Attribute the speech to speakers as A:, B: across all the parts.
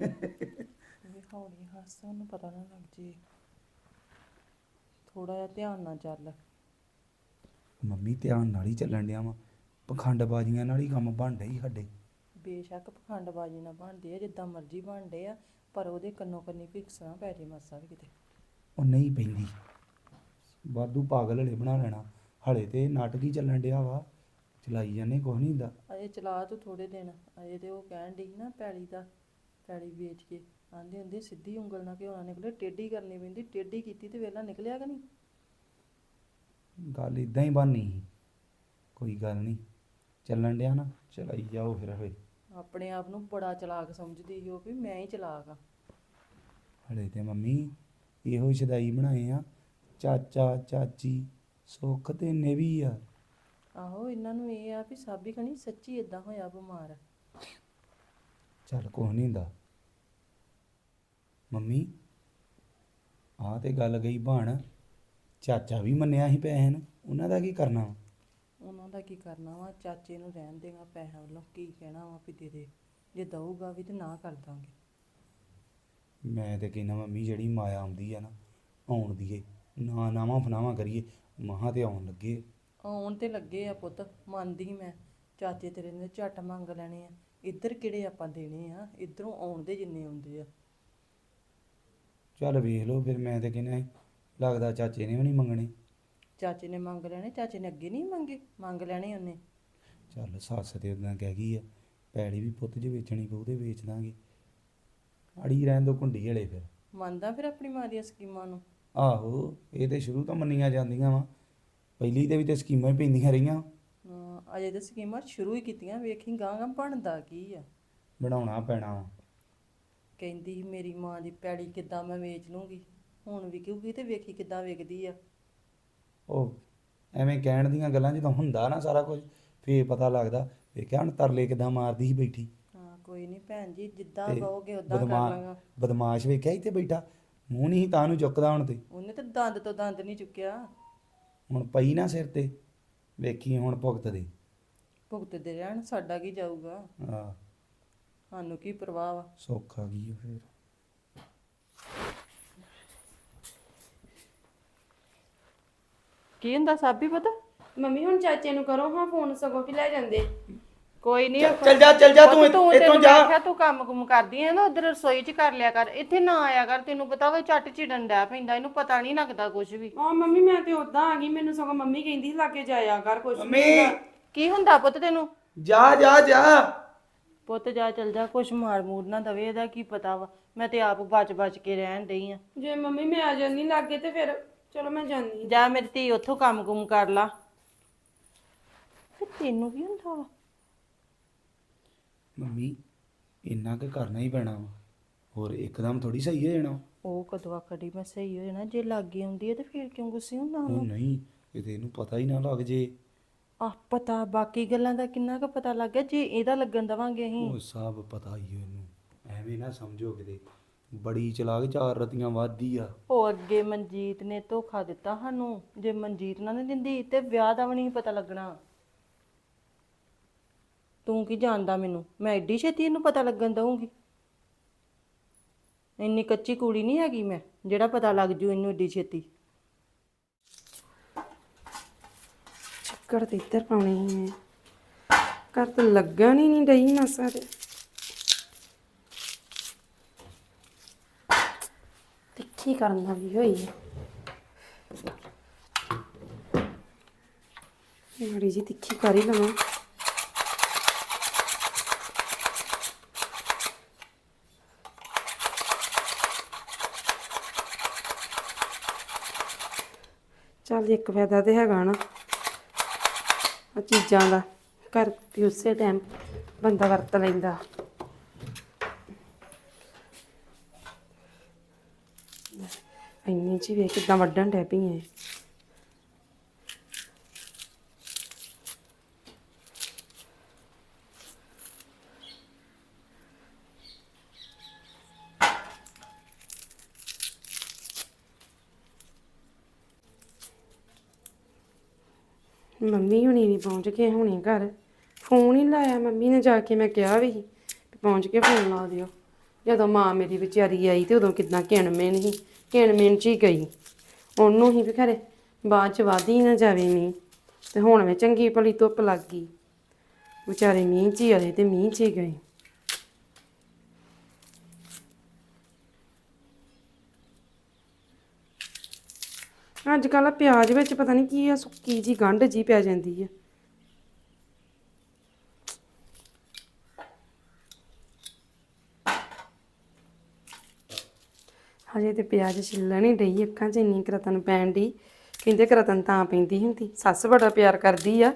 A: ਵੀ ਹੌਲੀ ਹੱਸ ਉਹਨੂੰ ਪਤਾ ਨਾ ਲੱਗ ਜੇ। ਥੋੜਾ ਜਿਹਾ ਧਿਆਨ ਨਾਲ ਚੱਲ।
B: ਮੰਮੀ ਧਿਆਨ ਨਾਲ ਹੀ ਚੱਲਣ ਡਿਆ ਵਾ। ਪਖੰਡਬਾਜ਼ੀਆਂ ਨਾਲ ਹੀ ਕੰਮ ਬਣ ਡਈ ਸਾਡੇ।
A: ਬੇਸ਼ੱਕ ਪਖੰਡਬਾਜ਼ੀ ਨਾ ਬਣਦੇ ਆ ਜਿੱਦਾਂ ਮਰਜ਼ੀ ਬਣਦੇ ਆ ਪਰ ਉਹਦੇ ਕੰਨੋ ਕੰਨੀ ਫਿਕਸ ਨਾ ਪੈ ਜੇ ਮਾਸਾ ਵੀ ਕਿਤੇ।
B: ਉਹ ਨਹੀਂ ਪੈਂਦੀ। ਵਾਧੂ ਪਾਗਲ ਹਲੇ ਬਣਾ ਲੈਣਾ। ਹਲੇ ਤੇ ਨਾਟਕ ਹੀ ਚੱਲਣ ਡਿਆ ਵਾ। ਚਲਾਈ ਜਾਂਦੇ ਕੁਛ ਨਹੀਂ ਹੁੰਦਾ।
A: ਅਜੇ ਚਲਾ ਤੂੰ ਥੋੜੇ ਦਿਨ। ਅਜੇ ਤੇ ਉਹ ਕਹਿਣ ਡਈ ਨਾ ਪੈਲੀ ਦਾ। ਪੈਲੀ ਵੇਚ ਕੇ ਆਂਦੇ ਹੁੰਦੇ ਸਿੱਧੀ ਉਂਗਲ ਨਾਲ ਘਿਓ ਨਾ ਨਿਕਲੇ ਟੇਢੀ ਕਰਨੀ ਪੈਂਦੀ ਟੇਢੀ ਕੀਤੀ ਤੇ ਵੇਲਾ ਨਿਕਲਿਆ ਕਿ ਨਹੀਂ?
B: ਗੱਲ ਇਦਾਂ ਹੀ ਬਣਨੀ ਸੀ ਕੋਈ ਗੱਲ ਨਹੀਂ ਚੱਲਣ ਡਿਆ ਨਾ ਚਲਾਈ ਜਾਓ ਫਿਰ ਹਲੇ
A: ਆਪਣੇ ਆਪ ਨੂੰ ਬੜਾ ਚਲਾਕ ਸਮਝਦੀ ਸੀ ਉਹ ਵੀ ਮੈਂ ਹੀ ਚਲਾਕ ਆ।
B: ਹਲੇ ਤੇ ਮੰਮੀ ਇਹੋ ਸ਼ਦਾਈ ਬਣਾਏ ਆ ਚਾਚਾ ਚਾਚੀ ਸੁੱਖ ਤੇ ਨੇ ਵੀ ਆ।
A: ਆਹੋ ਇਹਨਾਂ ਨੂੰ ਇਹ ਆ ਵੀ ਸਾਬੀ ਖਣੀ ਸੱਚੀ ਇਦਾਂ ਹੋਇਆ ਬਿਮਾਰ।
B: ਚੱਲ ਕੁਛ ਨਹੀਂ ਹੁੰਦਾ। ਮੰਮੀ ਆਹ ਤੇ ਗੱਲ ਗਈ ਬਣ ਚਾਚਾ ਵੀ ਮੰਨਿਆ ਸੀ ਪੈਸੇ ਨੂੰ। ਉਹਨਾਂ ਦਾ ਕੀ ਕਰਨਾ ਵਾ?
A: ਉਹਨਾਂ ਦਾ ਕੀ ਕਰਨਾ ਵਾ? ਚਾਚੇ ਨੂੰ ਰਹਿਣ ਦੇਗਾ ਪੈਸਿਆਂ ਵੱਲੋਂ। ਕੀ ਕਹਿਣਾ ਵਾ ਵੀ ਦੇ ਦੇ। ਜੇ ਦਊਗਾ ਵੀ ਤੇ ਨਾ ਕਰ ਦਾਂਗੇ।
B: ਮੈਂ ਤੇ ਕਹਿੰਦਾ ਮੰਮੀ ਜਿਹੜੀ ਮਾਇਆ ਆਉਂਦੀ ਆ ਨਾ ਆਉਣ ਦੀਏ। ਨਾ ਨਾਵਾਂ ਫਨਾਵਾਂ ਕਰੀਏ। ਮਹਾਂ ਤੇ ਆਉਣ ਲੱਗੇ।
A: ਆਉਣ ਤੇ ਲੱਗੇ ਆ ਪੁੱਤ। ਮੰਨਦੀ ਮੈਂ। ਚਾਚੇ ਤੇਰੇ ਨੇ ਝੱਟ ਮੰਗ ਲੈਣੇ ਆ। ਇੱਧਰ ਕਿਹੜੇ ਆਪਾਂ ਦੇਣੇ ਆ? ਇੱਧਰੋਂ ਆਉਣ ਦੇ ਜਿੰਨੇ ਆਉਂਦੇ ਆ।
B: ਚੱਲ ਵੇਖ ਲਓ ਫਿਰ ਮੈਂ ਤੇ ਕਹਿੰਦਾ ਲੱਗਦਾ ਚਾਚੇ ਨੇ ਵੀ ਨਹੀਂ ਮੰਗਣੇ।
A: ਚਾਚੇ ਨੇ ਮੰਗ ਲੈਣੇ ਚਾਚੇ ਨੇ ਅੱਗੇ ਨਹੀਂ ਮੰਗੇ? ਮੰਗ ਲੈਣੇ ਉਹਨੇ।
B: ਚੱਲ ਸੱਸ ਤੇ ਉਦਾਂ ਕਹਿ ਗਈ ਆ ਪੈੜੀ ਵੀ ਪੁੱਤ ਜੇ ਵੇਚਣੀ ਪਊ ਤੇ ਵੇਚ ਦਾਂਗੇ। ਅੜੀ ਰਹਿਣ ਦੋ ਕੁੰਡੀ ਹਲੇ ਫਿਰ।
A: ਮੰਨਦਾ ਫਿਰ ਆਪਣੀ ਮਾਂ ਦੀਆਂ ਸਕੀਮਾਂ ਨੂੰ?
B: ਆਹੋ ਇਹ ਤੇ ਸ਼ੁਰੂ ਤੋਂ ਮੰਨੀਆਂ ਜਾਂਦੀਆਂ ਵਾ। ਪਹਿਲੀ ਤੇ ਵੀ ਤੇ ਸਕੀਮਾਂ ਹੀ ਪੈਂਦੀਆਂ ਰਹੀਆਂ।
A: ਹਾਂ, ਅਜੇ ਤੇ ਸਕੀਮਾਂ ਸ਼ੁਰੂ ਹੀ ਕੀਤੀਆਂ ਵੇਖੀ ਗਾਂ ਗਾਂ ਬਣਦਾ ਕੀ ਆ।
B: ਬਣਾਉਣਾ ਪੈਣਾ ਵਾ।
A: ਕਹਿੰਦੀ ਸੀ, ਮੇਰੀ ਮਾਂ ਦੀ ਪੈੜੀ ਕਿੱਦਾਂ ਮੈਂ ਵੇਚ ਲੂੰਗੀ ਹੁਣ ਵਿਕੂਗੀ ਤੇ ਵੇਖੀ ਕਿੱਦਾਂ ਵਿਕਦੀ ਆ।
B: ਉਹ ਐਵੇਂ ਕਹਿਣ ਦੀਆਂ ਗੱਲਾਂ ਜਦੋਂ ਹੁੰਦਾ ਨਾ ਸਾਰਾ ਕੁਝ ਫੇਰ ਪਤਾ ਲੱਗਦਾ ਵੇਖਿਆ ਹੁਣ ਤਰਲੇ ਕਿਦਾਂ ਮਾਰਦੀ ਸੀ ਬੈਠੀ।
A: ਹਾਂ ਕੋਈ ਨਹੀਂ ਭੈਣ ਜੀ ਜਿੱਦਾਂ ਕਹੋਗੇ ਉਦਾਂ ਕਰ
B: ਬਦਮਾ-
A: ਲਾਂਗਾ।
B: ਬਦਮਾਸ਼ ਵੇਖਿਆ ਇੱਥੇ ਬੈਠਾ? ਮੂੰਹ ਨਹੀਂ ਤਾਂ ਨੂੰ ਚੁੱਕਦਾ ਹੁਣ ਤੇ।
A: ਉਹਨੇ ਤਾਂ ਦੰਦ ਤੋਂ ਦੰਦ ਨਹੀਂ ਚੁੱਕਿਆ।
B: ਹੁਣ ਪਈ ਨਾ ਸਿਰ ਤੇ ਵੇਖੀ ਹੁਣ ਭੁਗਤ ਦੇ।
A: ਭੁਗਤਦੇ ਰਹਿਣ ਸਾਡਾ ਕੀ ਜਾਊਗਾ?
B: ਆ
A: ਸਾਨੂੰ ਕੀ ਪਰਵਾਹ ਵਾ?
B: ਸੁੱਖ ਆ ਗਈ ਆ ਫੇਰ।
A: ਕੀ ਹੁੰਦਾ ਸਾਬੀ ਪਤਾ?
C: ਮੰਮੀ ਹੁਣ ਚਾਚੇ ਨੂੰ ਕਰੋ ਹਾਂ ਫੋਨ ਸਗੋਂ ਵੀ ਲੈ ਜਾਂਦੇ?
A: ਕੋਈ ਨਹੀਂ
B: ਚੱਲ ਜਾ ਚੱਲ ਜਾ ਤੂੰ
A: ਤੂੰ
B: ਇੱਥੋਂ ਜਾ।
A: ਆਖਿਆ ਤੂੰ ਕੰਮ ਕੁਮ ਕਰਦੀ ਐ ਨਾ ਉਧਰ ਰਸੋਈ 'ਚ ਕਰ ਲਿਆ ਕਰ ਇੱਥੇ ਨਾ ਆਇਆ ਕਰ ਤੈਨੂੰ ਪਤਾ ਵਾ ਝੱਟ ਝਿੜਨ ਡਿਆ ਪੈਂਦਾ ਇਹਨੂੰ ਪਤਾ ਨਹੀਂ ਲੱਗਦਾ ਕੁਝ ਵੀ।
C: ਆ ਮੰਮੀ ਮੈਂ ਤੇ ਉਦਾਂ ਆ ਗਈ ਮੈਨੂੰ ਸਗੋਂ ਮੰਮੀ ਕਹਿੰਦੀ ਸੀ ਲਾਗੇ ਜਾਇਆ ਕਰ ਕੁਛ
B: ਮੰਮੀ
A: ਕੀ ਹੁੰਦਾ ਪੁੱਤ ਤੈਨੂੰ?
B: ਜਾ ਜਾ ਜਾ।
A: ਪੁੱਤ ਜਾ ਚਲ ਜਾ ਕੁਛ ਮਾਰ ਮੂਰ ਨਾ ਦਵੇ ਇਹਦਾ ਕੀ ਪਤਾ ਵਾ? ਮੈਂ ਤੇ ਆਪ ਬਚ ਬਚ ਕੇ ਰਹਿਣ ਡਈ ਆ।
C: ਜੇ ਮੰਮੀ ਮੈਂ ਆ ਜਾਂਦੀ ਲਾਗੇ ਤੇ ਫਿਰ ਚਲੋ ਮੈਂ ਜਾਂਦੀ
A: ਜਾ ਮੇਰੀ ਧੀ ਉੱਥੋਂ ਕੰਮ ਕੁਮ ਕਰ ਲਾ। ਤੇ ਤੈਨੂੰ ਕੀ ਹੁੰਦਾ ਵਾ?
B: ਮੰਮੀ ਇੰਨਾ ਕੁ ਕਰਨਾ ਹੀ ਪੈਣਾ ਵਾ। ਹੋਰ ਇੱਕਦਮ ਥੋੜੀ ਸਹੀ ਹੋ ਜਾਣਾ
A: ਉਹ ਕਦੋਂ ਆਖੜੀ ਮੈਂ ਸਹੀ ਹੋ ਜਾਣਾ ਜੇ ਲਾਗੇ ਆਉਂਦੀ ਹੈ ਤੇ ਫਿਰ ਕਿਉਂ ਗੁੱਸੇ ਹੁੰਦਾ
B: ਉਹ
A: ਉਹਨੂੰ?
B: ਨਹੀਂ ਕਿਤੇ ਇਹਨੂੰ ਪਤਾ ਹੀ ਨਾ ਲੱਗ ਜੇ।
A: ਆ ਪਤਾ ਬਾਕੀ ਗੱਲਾਂ ਦਾ ਕਿੰਨਾ ਕੁ ਪਤਾ ਲੱਗ ਗਿਆ? ਜੇ ਇਹਦਾ ਲੱਗਣ ਦਵਾਂਗੇ ਅਸੀਂ।
B: ਉਹ ਸਭ ਪਤਾ ਹੀ ਆ ਇਹਨੂੰ। ਐਵੇਂ ਨਾ ਸਮਝੋ ਕਿਤੇ। ਬੜੀ ਚਲਾਕ ਚਾਰ ਰਤੀਆਂ ਵਾਦੀ ਆ।
A: ਉਹ ਅੱਗੇ ਮਨਜੀਤ ਨੇ ਧੋਖਾ ਦਿੱਤਾ ਸਾਨੂੰ। ਜੇ ਮਨਜੀਤ ਨਾ ਨੀ ਦਿੰਦੀ ਤੇ ਵਿਆਹ ਦਾ ਵੀ ਨਹੀਂ ਪਤਾ ਲੱਗਣਾ। ਤੂੰ ਕੀ ਜਾਣਦਾ ਮੈਨੂੰ? ਮੈਂ ਐਡੀ ਛੇਤੀ ਇਹਨੂੰ ਪਤਾ ਲੱਗਣ ਦਊਂਗੀ। ਇੰਨੀ ਕੱਚੀ ਕੁੜੀ ਨਹੀਂ ਹੈਗੀ ਮੈਂ ਜਿਹੜਾ ਪਤਾ ਲੱਗ ਜੂ ਇਹਨੂੰ ਏਡੀ ਛੇਤੀ।
C: ਚੱਕਰ ਤੇ ਇੱਧਰ ਪਾਉਣੇ ਸੀ ਮੈਂ ਕਰ ਤਾਂ ਲੱਗਣ ਨਹੀਂ ਨਹੀਂ ਡਈ ਮਸਾ ਤੇ ਤਿੱਖੀ ਕਰਨਾ ਵੀ ਹੋਈ ਹੈ ਮਾੜੀ ਜੀ ਤਿੱਖੀ ਕਰ ਹੀ ਲਵਾਂ। ਚੱਲ ਇੱਕ ਫਾਇਦਾ ਤੇ ਹੈਗਾ ਨਾ। ਆ ਚੀਜ਼ਾਂ ਦਾ ਘਰ ਵੀ ਉਸੇ ਟਾਈਮ ਬੰਦਾ ਵਰਤ ਲੈਂਦਾ। ਇੰਨੀ ਜੀ ਵੇ ਕਿਦਾਂ ਵੱਢਣ ਡੈ ਪਈ ਐ ਮੰਮੀ ਹੁਣੀ ਨਹੀਂ ਪਹੁੰਚ ਕੇ ਹੁਣੀ ਘਰ। ਫੋਨ ਹੀ ਲਾਇਆ ਮੰਮੀ ਨੇ ਜਾ ਕੇ, ਮੈਂ ਕਿਹਾ ਵੀ ਸੀ ਵੀ ਪਹੁੰਚ ਕੇ ਫੋਨ ਲਾ ਦਿਓ। ਜਦੋਂ ਮਾਂ ਮੇਰੀ ਵਿਚਾਰੀ ਆਈ ਤੇ ਉਦੋਂ ਕਿਦਾਂ ਕਿਣਮੇ ਨਹੀਂ ਕਿਣਮੇ ਚ ਹੀ ਗਈ। ਉਹਨੂੰ ਹੀ ਵੀ ਖਰੇ ਬਾਅਦ ਚ ਵਾਦੀ ਨਾ ਜਾਵੇ ਮੀਂਹ। ਤੇ ਹੁਣ ਮੈਂ ਚੰਗੀ ਭਲੀ ਧੁੱਪ ਲੱਗ ਗਈ। ਵਿਚਾਰੇ ਮੀਂਹ ਚ ਹੀ ਆਏ ਤੇ ਮੀਂਹ ਚ ਹੀ ਗਏ। ਅੱਜ ਕੱਲ੍ਹ ਪਿਆਜ਼ ਵਿੱਚ ਪਤਾ ਨਹੀਂ ਕੀ ਆ, ਸੁੱਕੀ ਜੀ ਗੰਢ ਜੀ ਪੈ ਜਾਂਦੀ ਆ। ਹਜੇ ਤੇ ਪਿਆਜ਼ ਛਿੱਲਣ ਹੀ ਡਈ ਅੱਖਾਂ 'ਚ, ਇੰਨੀ ਕਰਤਨ ਪੈਣ ਦੀ ਕਹਿੰਦੇ ਕਰਤਨ ਤਾਂ ਪੈਂਦੀ ਹੁੰਦੀ। ਸੱਸ ਬੜਾ ਪਿਆਰ ਕਰਦੀ ਆ।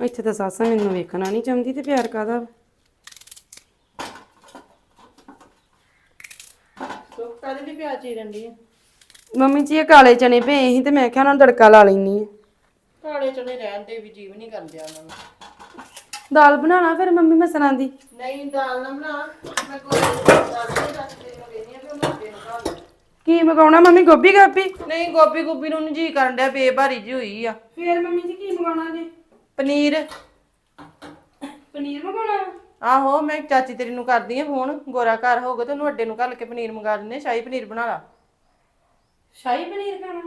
C: ਇੱਥੇ ਤਾਂ ਸੱਸ ਮੈਨੂੰ ਵੇਖਣਾ ਨਹੀਂ ਚਾਹੁੰਦੀ ਤੇ ਪਿਆਰ ਕਾਦਾ
A: ਸੁੱਖ ਕਾਦੇ ਲਈ ਪਿਆਜ਼ ਚੀਰਨ ਦੀ
C: ਮੰਮੀ ਜੀ ਇਹ ਕਾਲੇ ਚਨੇ ਪਏ ਸੀ ਤੇ ਮੈਂ ਕਿਹਾ ਉਹਨਾਂ ਨੂੰ ਤੜਕਾ ਲਾ ਲੈਣੀ ਆ
A: ਕਾਲੇ ਚਨੇ ਰਹਿਣ ਦੇ ਵੀ ਜੀਵ ਨਹੀਂ ਕਰਦੇ ਉਹਨਾਂ ਨੂੰ।
C: ਦਾਲ ਬਣਾਣਾ ਫਿਰ ਮੰਮੀ ਮਸਰਾਂ ਦੀ?
A: ਨਹੀਂ ਦਾਲ ਨਾ ਬਣਾ। ਮੈਂ ਕੋਈ ਦਾਲ ਨਹੀਂ ਰੱਖ ਤੇਰੀ ਮੈਂ ਕਹਿੰਦੀ ਆ ਵੀ ਉਹ ਮੁੰਡੇ ਨੂੰ ਲੈ
C: ਕੀ ਮਗਾਉਣਾ ਮੰਮੀ ਗੋਭੀ ਗਾਪੀ
A: ਨਹੀਂ ਗੋਭੀ ਗੋਭੀ ਨੂੰ ਨੀ ਜੀ ਕਰਨ ਡਿਆ ਬੇਭਾਰੀ ਜੀ ਹੋਈ ਆ।
C: ਫਿਰ ਮੰਮੀ ਜੀ ਕੀ ਮਗਾਉਣਾ ਜੀ?
A: ਪਨੀਰ।
C: ਪਨੀਰ ਮਗਾਉਣਾ
A: ਆਹੋ ਮੈਂ ਚਾਚੀ ਤੇਰੀ ਨੂੰ ਕਰਦੀ ਆ ਫੋਨ। ਗੋਰਾ ਘਰ ਹੋਊਗਾ ਤੇ ਉਹਨੂੰ ਅੱਡੇ ਨੂੰ ਘੱਲ ਕੇ ਪਨੀਰ ਮੰਗਾ ਦਿੰਦੇ ਆ, ਸ਼ਾਹੀ ਪਨੀਰ ਬਣਾ ਲਾ।
C: ਸ਼ਾਹੀ ਪਨੀਰ ਖਾਣਾ?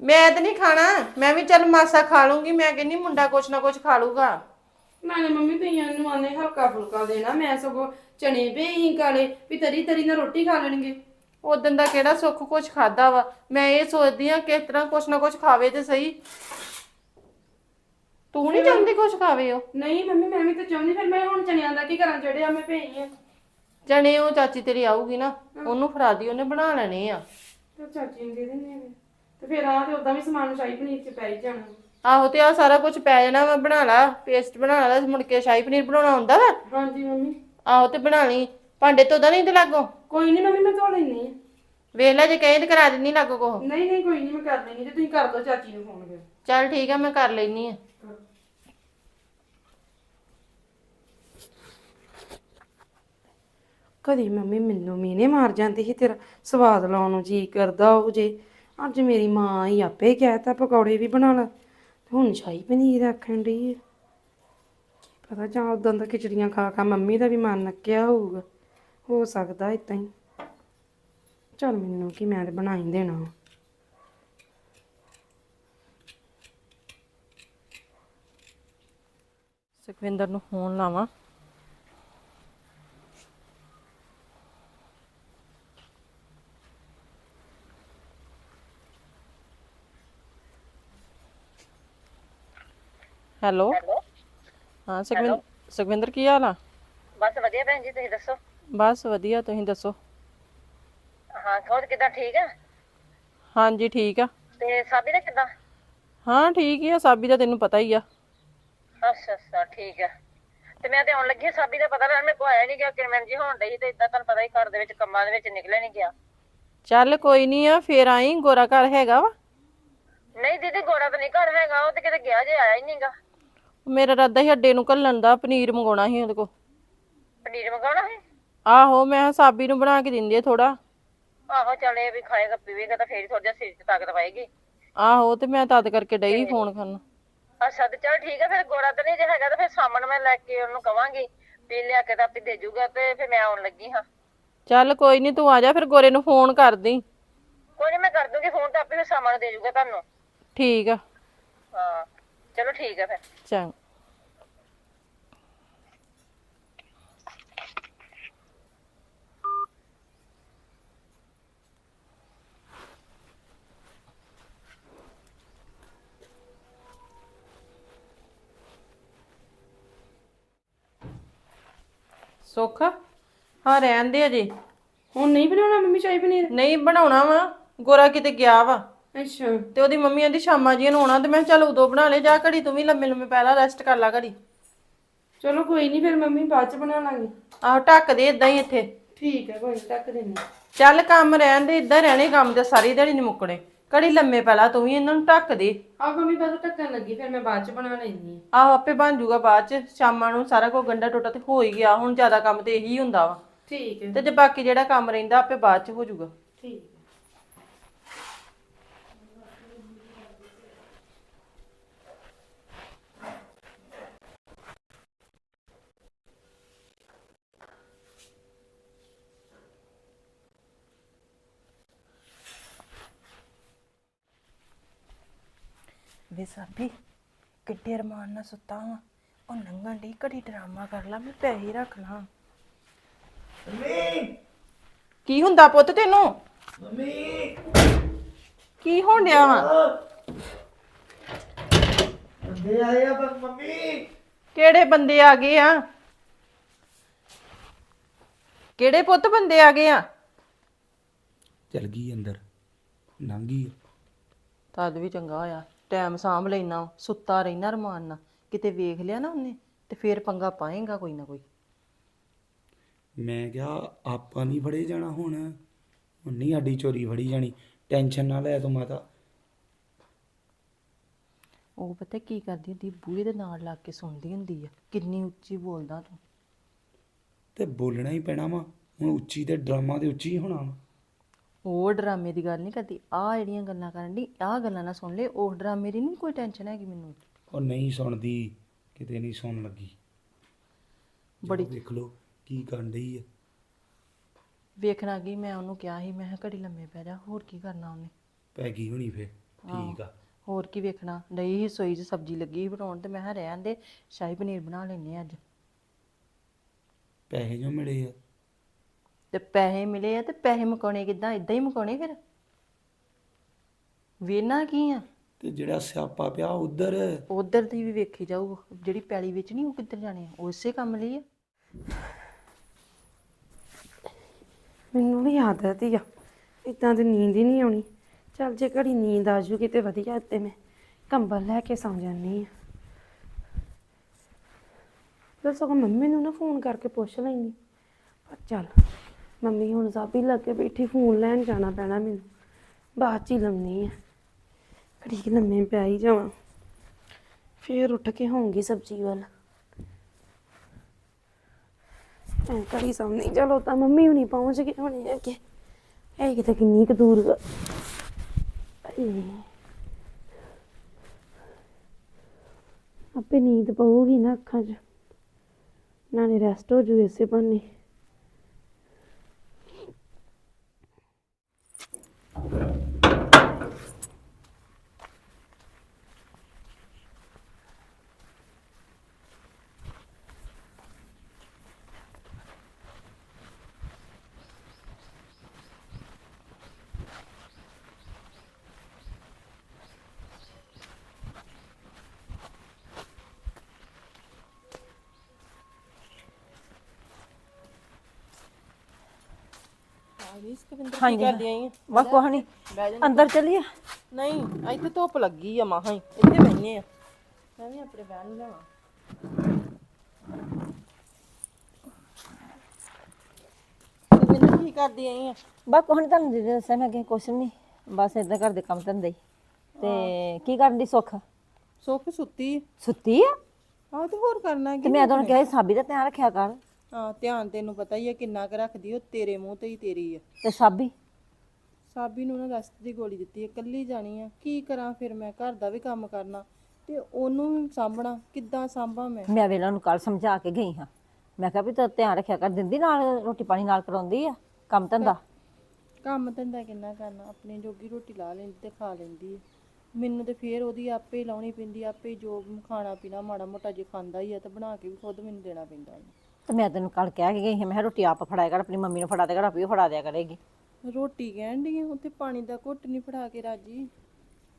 A: ਮੈਂ ਤਾਂ ਨਹੀਂ ਖਾਣਾ। ਮੈਂ ਵੀ ਚੱਲ ਮਾਸਾ ਖਾ ਲੂੰਗੀ। ਮੈਂ ਕਹਿੰਨੀ ਮੁੰਡਾ ਕੁਛ ਨਾ ਕੁਛ ਖਾ ਲੂਗਾ।
C: ਨਾਲੇ ਮੰਮੀ ਕਈਆਂ ਨੂੰ ਆਨੇ ਹਲਕਾ ਫੁਲਕਾ ਦੇਣਾ। ਮੈਂ ਸਗੋਂ ਚਨੇ ਪਏ ਹੀ ਕਾਲੇ ਵੀ ਤਰੀ ਤਰੀ ਨਾਲ ਰੋਟੀ ਖਾ ਲੈਣਗੇ।
A: ਉਦੋਂ ਦਾ ਕਿਹੜਾ ਸੁੱਖ ਕੁਛ ਖਾਦਾ ਵਾ। ਮੈਂ ਇਹ ਸੋਚਦੀ ਆ ਕਿਸ ਤਰ੍ਹਾਂ ਕੁਛ ਨਾ ਕੁਛ ਖਾਵੇ ਤੇ ਸਹੀ। ਤੂੰ ਨਹੀਂ ਚਾਹੁੰਦੀ ਕੁਛ ਖਾਵੇ ਉਹ?
C: ਨਹੀਂ ਮੰਮੀ ਮੈਂ ਵੀ ਤਾਂ ਚਾਹੁੰਦੀ। ਫਿਰ ਮੈਂ ਹੁਣ ਚਨਿਆਂ ਦਾ ਕੀ ਕਰਾਂ? ਜਿਹੜੇ ਆ ਮੈਂ ਭੇਈ ਆ।
A: ਜਣੇ ਉਹ ਚਾਚੀ ਤੇਰੀ ਆਊਗੀ ਨਾ ਉਹਨੂੰ ਫੜਾ ਦੀ ਉਹਨੇ ਬਣਾ ਲੈਣੇ ਆ।
C: ਤੇ ਚਾਚੀ ਨੂੰ ਦੇ ਦਿੰਦੇ ਆ। ਤੇ ਫਿਰ ਆ ਤੇ ਉਦਾਂ ਵੀ ਸਮਾਨ ਸ਼ਾਹੀ ਪਨੀਰ ਚ ਪੈ ਹੀ ਜਾਣਾ।
A: ਆਹੋ ਤੇ ਆ ਸਾਰਾ ਕੁਝ ਪੈ ਜਾਣਾ ਵਾ ਬਣਾ ਲਾ ਪੇਸਟ ਬਣਾ ਲਾ ਮੁੜ ਕੇ ਸ਼ਾਹੀ ਪਨੀਰ ਬਣਾਉਣਾ ਹੁੰਦਾ ਵਾ?
C: ਹਾਂਜੀ ਮੰਮੀ।
A: ਆਹੋ ਤੇ ਬਣਾ ਲਈ। ਭਾਂਡੇ ਤੋਂ ਨਹੀਂ ਤੇ ਲੱਗੋ?
C: ਕੋਈ ਨਹੀਂ ਮੰਮੀ ਮੈਂ ਧੋ ਲੈਣੀ ਆ।
A: ਵੇਖ ਲੈ ਜੇ ਕਹੇ ਤੇ ਕਰਾ ਦਿੰਨੀ ਲੱਗੋ ਕੋ
C: ਨਹੀਂ ਨਹੀਂ ਕੋਈ ਨਹੀਂ ਮੈਂ ਕਰ ਲੈਣੀ ਤੇ ਤੁਸੀਂ ਕਰ ਦਿਓ ਚਾਚੀ ਨੂੰ ਫੋਨ ਫਿਰ।
A: ਚੱਲ ਠੀਕ ਆ ਮੈਂ ਕਰ ਲੈਨੀ ਆ।
C: ਕਦੀ ਮੰਮੀ ਮੈਨੂੰ ਮੀਨੇ ਮਾਰ ਜਾਂਦੀ ਸੀ, ਤੇਰਾ ਸਵਾਦ ਲਾਉਣ ਨੂੰ ਜੀ ਕਰਦਾ ਉਹ ਜੇ। ਅੱਜ ਮੇਰੀ ਮਾਂ ਹੀ ਆਪੇ ਕਹਿਤਾ ਪਕੌੜੇ ਵੀ ਬਣਾ ਲਾ ਹੁਣ ਸ਼ਾਹੀ ਪਨੀਰ ਆਖਣ ਡਈ ਹੈ ਪਤਾ ਜਾਂ ਉਦੋਂ ਦਾ ਖਿਚੜੀਆਂ ਖਾ ਖਾ ਮੰਮੀ ਦਾ ਵੀ ਮਨ ਨੱਕਿਆ ਹੋਊਗਾ, ਹੋ ਸਕਦਾ ਇਦਾਂ ਹੀ। ਚਲ ਮੈਨੂੰ ਕੀ ਮੈਂ ਤੇ ਬਣਾ ਹੀ ਦੇਣਾ।
A: ਸੁਖਵਿੰਦਰ ਨੂੰ ਫੋਨ ਲਾਵਾਂ। ਹੈਲੋ। ਹਾਂ ਸੁਖਵਿੰਦਰ ਸੁਖਵਿੰਦਰ ਕੀ ਹਾਲ ਆ?
D: ਬਸ ਵਧੀਆ ਭੈਣ ਜੀ ਤੁਸੀਂ ਦੱਸੋ?
A: ਬਸ ਵਧੀਆ ਤੁਸੀਂ ਦੱਸੋ?
D: ਹਾਂ ਖੋਦ ਕਿਦਾਂ ਠੀਕ ਆ?
A: ਹਾਂਜੀ ਠੀਕ ਆ।
D: ਤੇ ਸਾਬੀ ਦਾ ਕਿਦਾਂ?
A: ਹਾਂ ਠੀਕ ਹੀ ਆ ਸਾਬੀ ਦਾ ਤੈਨੂੰ ਪਤਾ ਹੀ ਆ।
D: ਅੱਛਾ ਅੱਛਾ ਠੀਕ ਆ। ਤੇ ਮੈਂ ਤੇ ਆਉਣ ਲੱਗੀ ਸਾਬੀ ਦਾ ਪਤਾ ਲੈਣ ਮੇਰੇ ਕੋ ਆਇਆ ਨਹੀਂ ਗਿਆ ਕਿਰਮਨ ਜੀ ਹੋਣ ਡਈ ਤੇ ਇਦਾਂ ਤੁਹਾਨੂੰ ਪਤਾ ਹੀ ਘਰ ਦੇ ਵਿੱਚ ਕੰਮਾਂ ਦੇ ਵਿੱਚ ਨਿਕਲਿਆ ਨਹੀਂ ਗਿਆ।
A: ਚੱਲ ਕੋਈ ਨਹੀਂ ਆ ਫੇਰ ਆਈ ਗੋਰਾ ਘਰ ਹੈਗਾ ਵਾ?
D: ਨਹੀਂ ਦੀਦੀ ਗੋੜਾ ਤਾਂ ਨਹੀਂ ਘਰ ਹੈਗਾ ਉਹ ਤੇ ਕਿਤੇ ਗਿਆ ਜੇ ਆਇਆ ਹੀ ਨਹੀਂਗਾ
A: ਮੇਰਾ ਰੱਦਾ ਹੀ ਅੱਡੇ ਨੂੰ ਘੱਲਣ ਦਾ ਪਨੀਰ ਮੰਗਾਉਣਾ ਸੀ ਉਹਦੇ ਕੋ
D: ਪਨੀਰ ਮੰਗਾਉਣਾ ਹੈ
A: ਆਹੋ ਮੈਂ ਕਿਹਾ ਸਾਬੀ ਨੂੰ ਬਣਾ ਕੇ ਦਿੰਦੀ ਆ ਥੋੜਾ
D: ਆਹੋ ਚੱਲ ਵੀ ਖਾਏਗਾ ਪੀਵੇਗਾ ਤਾਂ ਫੇਰ ਥੋੜਾ ਜਿਹਾ ਸਰੀਰ 'ਚ ਤਾਕਤ ਪਾਏਗੀ
A: ਆਹੋ ਤੇ ਮੈਂ ਤਦ ਕਰਕੇ ਡਈ ਫੋਨ ਕਰਨ।
D: ਅੱਛਾ ਤੇ ਚੱਲ ਠੀਕ ਆ ਫਿਰ ਗੋੜਾ ਤਾਂ ਨਹੀਂ ਜੇ ਹੈਗਾ ਤਾਂ ਫਿਰ ਸਾਹਮਣੇ ਮੈਂ ਲੈ ਕੇ ਉਹਨੂੰ ਕਵਾਂਗੀ ਵੀ ਲਿਆ ਕੇ ਤਾਂ ਆਪੇ ਦੇ ਜੂਗਾ ਤੇ ਫਿਰ ਮੈਂ ਆਉਣ ਲੱਗੀ ਹਾਂ।
A: ਚੱਲ ਕੋਈ ਨਹੀਂ ਤੂੰ ਆ ਜਾ ਫਿਰ ਗੋਰੇ ਨੂੰ ਫੋਨ ਕਰ ਦੀ
D: ਕੋਈ ਨਹੀਂ ਮੈਂ ਕਰ ਦੂੰਗੀ ਫੋਨ ਤਾਂ ਆਪੇ ਫਿਰ ਸਾਹਮਣੇ ਦੇ ਜੂਗਾ ਤੁਹਾਨੂੰ।
A: ਠੀਕ ਆ।
D: ਹਾਂ ਚਲੋ ਠੀਕ ਆ ਫਿਰ।
A: ਚੰਗ। ਸੁੱਖ? ਹਾਂ ਰਹਿਣ ਦੇ ਅਜੇ।
C: ਹੁਣ ਨਹੀਂ ਬਣਾਉਣਾ ਮੰਮੀ ਸ਼ਾਹੀ ਪਨੀਰ?
A: ਨਹੀਂ ਬਣਾਉਣਾ ਵਾ। ਗੋਰਾ ਕਿਤੇ ਗਿਆ ਵਾ।
C: ਅੱਛਾ।
A: ਤੇ ਉਹਦੀ ਮੰਮੀ ਆਂਦੀ ਸ਼ਾਮਾਂ ਜੀ ਨੂੰ ਆਉਣਾ ਤੇ ਮੈਂ ਕਿਹਾ ਚੱਲ ਉਦੋਂ ਬਣਾ ਲੈ ਜਾ ਘੜੀ ਤੂੰ ਵੀ ਲੰਮੇ ਲੰਮੇ ਪਹਿਲਾਂ ਰੈਸਟ ਕਰ ਲਾ ਘੜੀ।
C: ਚਲੋ ਕੋਈ ਨਹੀਂ ਫਿਰ ਮੰਮੀ ਬਾਅਦ ਚ ਬਣਾ ਲਾਂਗੇ।
A: ਆਹੋ ਢੱਕ ਦੇ ਇਦਾਂ ਹੀ ਇੱਥੇ।
C: ਠੀਕ ਹੈ ਕੋਈ ਨੀ, ਢੱਕ ਦਿੰਨੀ
A: ਚੱਲ ਕੰਮ ਰਹਿਣ ਦੇ ਇਦਾਂ ਰਹਿਣੇ ਕੰਮ ਤੇ ਸਾਰੀ ਦਿਹਾੜੀ ਨਹੀਂ ਮੁੱਕਣੇ। ਘੜੀ ਲੰਮੇ ਪਹਿਲਾਂ ਤੂੰ ਵੀ ਇਹਨਾਂ ਨੂੰ ਢੱਕ ਦੇ।
C: ਆ ਮੰਮੀ ਬਸ ਢੱਕਣ ਲੱਗੀ ਫਿਰ ਮੈਂ ਬਾਅਦ ਚ ਬਣਾ ਲੈਣੀ
A: ਆਹੋ ਆਪੇ ਬਣ ਜੂਗਾ ਬਾਅਦ ਚ ਸ਼ਾਮਾਂ ਨੂੰ ਸਾਰਾ ਕੁਝ ਗੰਡਾ ਟੋਟਾ ਤੇ ਹੋ ਹੀ ਗਿਆ ਹੁਣ ਜ਼ਿਆਦਾ ਕੰਮ ਤੇ ਇਹੀ ਹੁੰਦਾ ਵਾ।
C: ਠੀਕ ਹੈ।
A: ਤੇ ਜੇ ਬਾਕੀ ਜਿਹੜਾ ਕੰਮ ਰਹਿੰਦਾ ਆਪੇ ਬਾਅਦ ਚ ਹੋ ਜੂਗਾ।
C: ਠੀਕ
A: ਵੇ ਸਾਬੀ ਕਿੱਡੇ ਰਮਾਨ ਨਾਲ ਸੁੱਤਾ ਵਾ। ਉਹ ਨੰਗਣ ਦੀ ਘੜੀ ਡਰਾਮਾ ਕਰ ਲਾ ਮੈਂ ਪੈਸੇ ਰੱਖ ਲਾਂ ਕੀ ਹੁੰਦਾ ਪੁੱਤ ਤੈਨੂੰ?
B: ਮੰਮੀ!
A: ਕੀ ਹੋਣ ਡਿਆ ਵਾ?
B: ਬੰਦੇ ਆਏ ਆ ਪਰ ਮੰਮੀ!
A: ਕਿਹੜੇ ਬੰਦੇ ਆ ਗਏ ਆ? ਕਿਹੜੇ ਪੁੱਤ ਬੰਦੇ ਆ ਗਏ ਆ?
B: ਚਲ ਗਈ ਅੰਦਰ ਨੰਗੀ
A: ਤਦ ਵੀ ਚੰਗਾ ਹੋਇਆ। ਟਾਈਮ ਸਾਂਭ ਲੈਣਾ ਸੁੱਤਾ ਰਹਿਣਾ ਰਮਾਨ ਨਾਲ ਕਿਤੇ ਵੇਖ ਲਿਆ ਨਾ ਉਹਨੇ ਤੇ ਫੇਰ ਪੰਗਾ ਪਾਏਗਾ ਕੋਈ ਨਾ ਕੋਈ।
B: ਮੈਂ ਕਿਹਾ ਆਪਾਂ ਨਹੀਂ ਫੜੇ ਜਾਣਾ ਹੁਣ? ਨਹੀਂ ਸਾਡੀ ਚੋਰੀ ਫੜੀ ਜਾਣੀ ਟੈਨਸ਼ਨ ਨਾ ਲੈ ਤੂੰ ਮਾਤਾ।
A: ਉਹ ਪਤਾ ਕੀ ਕਰਦੀ ਹੁੰਦੀ ਬੂਹੇ ਦੇ ਨਾਲ ਲੱਗ ਕੇ ਸੁਣਦੀ ਹੁੰਦੀ ਆ ਕਿੰਨੀ ਉੱਚੀ ਬੋਲਦਾ ਤੂੰ।
B: ਤੇ ਬੋਲਣਾ ਹੀ ਪੈਣਾ ਵਾ ਹੁਣ ਉੱਚੀ ਤੇ ਡਰਾਮਾ ਤੇ ਉੱਚੀ ਹੀ ਹੋਣਾ ਵਾ।
A: ਉਹ ਡਰਾਮੇ ਦੀ ਗੱਲ ਨਹੀਂ ਕਰਦੀ। ਆ ਜਿਹੜੀਆਂ ਗੱਲਾਂ ਕਰਨ ਦੀ ਆ ਗੱਲਾਂ ਨਾ ਸੁਣ ਲੈ ਉਹ ਡਰਾਮੇ ਦੀ ਨਹੀਂ ਕੋਈ ਟੈਨਸ਼ਨ ਹੈਗੀ ਮੈਨੂੰ।
B: ਉਹ ਨਹੀਂ ਸੁਣਦੀ ਕਿਤੇ ਨਹੀਂ ਸੁਣ ਲੱਗੀ।
A: ਬੜੀ
B: ਵੇਖ ਲੋ ਕੀ ਕਰਨ ਡਈ ਆ।
A: ਵੇਖਣਾ ਕੀ ਮੈਂ ਉਹਨੂੰ ਕਿਹਾ ਸੀ ਮੈਂ ਕਿਹਾ ਘੜੀ ਲੰਮੇ ਪੈ ਜਾ ਹੋਰ ਕੀ ਕਰਨਾ ਉਹਨੇ?
B: ਪੈ ਗਈ ਹੋਣੀ ਫੇਰ ਠੀਕ ਆ।
A: ਹੋਰ ਕੀ ਵੇਖਣਾ? ਨਹੀਂ ਹੀ ਸੋਈ 'ਚ ਸਬਜ਼ੀ ਲੱਗੀ ਸੀ ਬਣਾਉਣ ਤੇ ਮੈਂ ਕਿਹਾ ਰਹਿਣ ਦੇ ਸ਼ਾਹੀ ਪਨੀਰ ਬਣਾ ਲੈਨੇ ਆ ਅੱਜ।
B: ਪੈਸੇ ਜੋ ਮਿਲੇ ਆ।
A: ਤੇ ਪੈਸੇ ਮਿਲੇ ਆ ਤੇ ਪੈਸੇ ਮੁਕਾਉਣੇ ਕਿੱਦਾਂ? ਇਦਾਂ ਹੀ ਮੁਕਾਉਣੇ ਫਿਰ? ਵੇਨਾ ਕੀ ਆ?
B: ਤੇ ਜਿਹੜਾ ਸਿਆਪਾ ਪਿਆ ਉਧਰ।
A: ਉਧਰ ਦੀ ਵੀ ਵੇਖੀ ਜਾਊ ਜਿਹੜੀ ਪੈਲੀ ਵਿੱਚ ਨਹੀਂ ਉਹ ਕਿੱਧਰ ਜਾਣੇ ਆ? ਉਸੇ ਕੰਮ ਲਈ ਆ?
C: ਮੈਨੂੰ ਵੀ ਆਦਤ ਹੀ ਆ ਇਦਾਂ ਤੇ ਨੀਂਦ ਹੀ ਨਹੀਂ ਆਉਣੀ। ਚੱਲ ਜੇ ਘੜੀ ਨੀਂਦ ਆ ਜੂਗੀ ਤੇ ਵਧੀਆ ਤੇ ਮੈਂ ਕੰਬਲ ਲੈ ਕੇ ਸੌਂ ਜਾਂਦੀ ਆ। ਸਗੋਂ ਮੰਮੀ ਨੂੰ ਨਾ ਫੋਨ ਕਰਕੇ ਪੁੱਛ ਲੈਂਦੀ ਪਰ ਚੱਲ ਮੰਮੀ ਹੁਣ ਸਾਬੀ ਲੱਗ ਕੇ ਬੈਠੀ, ਫੋਨ ਲੈਣ ਜਾਣਾ ਪੈਣਾ ਮੈਨੂੰ। ਬਾਅਦ ਚ ਹੀ ਲੰਮੀ ਆ। ਘੜੀ ਕੁ ਲੰਮੇ ਪਿਆ ਹੀ ਜਾਵਾਂ। ਫੇਰ ਉੱਠ ਕੇ ਹੋਊਂਗੀ ਸਬਜ਼ੀ ਵੱਲ। ਐ ਕੜੀ ਸਾਹਮਣੇ ਚਲੋ ਤਾਂ ਮੰਮੀ ਹੁਣੀ ਪਹੁੰਚ ਗਏ ਹੋਣੇ ਅੱਗੇ ਇਹ ਕਿਤੇ ਕਿੰਨੀ ਕੁ ਦੂਰ ਵਾ। ਆਏ। ਆਪੇ ਨੀਂਦ ਪਊਗੀ ਨਾ ਅੱਖਾਂ 'ਚ। ਨਾਲੇ ਰੈਸਟ ਹੋ ਜੂ ਇਸੇ ਬਹਾਨੇ
A: ਹਾਂਜੀ ਕਰਦੀ ਆਈ
E: ਵਾ ਕੁਛ ਨੀ। ਅੰਦਰ ਚਲੀਏ।
A: ਨਹੀਂ ਇੱਥੇ ਧੁੱਪ ਲੱਗੀ ਆ ਮਾਹਾਂ ਹੀ ਇੱਥੇ ਬੈਠੇ ਆ। ਮੈਂ ਵੀ ਆਪਣੇ ਬਹਿਣ ਨੂੰ ਲੈਵਾਂ ਤੂੰ ਕੀ ਕਰਦੀ ਆਈ ਆ?
E: ਬਾ ਕੁਛ ਨੀ ਤੁਹਾਨੂੰ ਜਿਵੇਂ ਦੱਸਿਆ ਮੈਂ ਕਿ ਕੁਛ ਨਹੀਂ ਬਸ ਏਦਾਂ ਘਰ ਦੇ ਕੰਮ ਧੰਦੇ ਹੀ। ਤੇ ਕੀ ਕਰਨ ਦੀ ਸੁੱਖ?
A: ਸੁੱਖ ਸੁੱਤੀ।
E: ਸੁੱਤੀ ਆ?
A: ਆਹ ਤੇ ਹੋਰ ਕਰਨਾ
E: ਤੇ
A: ਕੀ
E: ਮੈਂ ਤੁਹਾਨੂੰ ਕਿਹਾ ਸੀ ਸਾਬੀ ਦਾ ਧਿਆਨ ਰੱਖਿਆ ਕਰ।
A: ਹਾਂ ਧਿਆਨ ਤੈਨੂੰ ਪਤਾ ਹੀ ਆ ਕਿੰਨਾ ਕੁ ਰੱਖਦੀ ਉਹ ਤੇਰੇ ਮੂੰਹ ਤੇ ਹੀ ਤੇਰੀ ਆ।
E: ਤੇ ਸਾਬੀ?
A: ਸਾਬੀ ਨੂੰ ਨਾ ਰਸਤ ਦੀ ਗੋਲੀ ਦਿੱਤੀ ਹੈ ਇਕੱਲੀ ਜਾਣੀ ਆ। ਕੀ ਕਰਾਂ ਫਿਰ ਮੈਂ ਘਰ ਦਾ ਵੀ ਕੰਮ ਕਰਨਾ। ਤੇ ਉਹਨੂੰ ਸਾਂਭਣਾ ਕਿੱਦਾਂ ਸਾਂਭਾਂ ਮੈਂ?
E: ਮੈਂ ਵੇਲਾ ਨੂੰ ਕੱਲ ਸਮਝਾ ਕੇ ਗਈ ਹਾਂ। ਮੈਂ ਕਿਹਾ ਵੀ ਤੂੰ ਧਿਆਨ ਰੱਖਿਆ ਕਰ ਦਿੰਦੀ ਨਾਲ ਰੋਟੀ ਪਾਣੀ ਨਾਲ ਕਰਾਉਂਦੀ ਆ ਕੰਮ ਧੰਦਾ?
A: ਕੰਮ ਧੰਦਾ ਕਿੰਨਾ ਕਰਨਾ ਆਪਣੀ ਜੋਗੀ ਰੋਟੀ ਲਾ ਲੈਂਦੀ ਤੇ ਖਾ ਲੈਂਦੀ ਹੈ ਮੈਨੂੰ ਤੇ ਫੇਰ ਉਹਦੀ ਆਪੇ ਲਾਉਣੀ ਪੈਂਦੀ ਆਪੇ ਜੋ ਖਾਣਾ ਪੀਣਾ ਮਾੜਾ ਮੋਟਾ ਜੇ ਖਾਂਦਾ ਹੀ ਆ ਤੇ ਬਣਾ ਕੇ ਵੀ ਖੁਦ ਮੈਨੂੰ ਦੇਣਾ ਪੈਂਦਾ ਉਹਨੂੰ।
E: ਤੇ ਮੈਂ ਤੈਨੂੰ ਕੱਲ ਕਹਿ ਕੇ ਗਈ ਹਾਂ ਮੈਂ ਕਿਹਾ ਰੋਟੀ ਆਪ ਫੜਾਇਆ ਕਰ ਆਪਣੀ ਮੰਮੀ ਨੂੰ ਫੜਾ ਦੇ ਕਰ ਆਪੇ ਉਹ ਫੜਾ ਦਿਆ ਕਰੇਗੀ।
A: ਰੋਟੀ ਕਹਿਣ ਦੀ ਉੱਥੇ ਪਾਣੀ ਦਾ ਘੁੱਟ ਨਹੀਂ ਫੜਾ ਕੇ ਰਾਜੀ।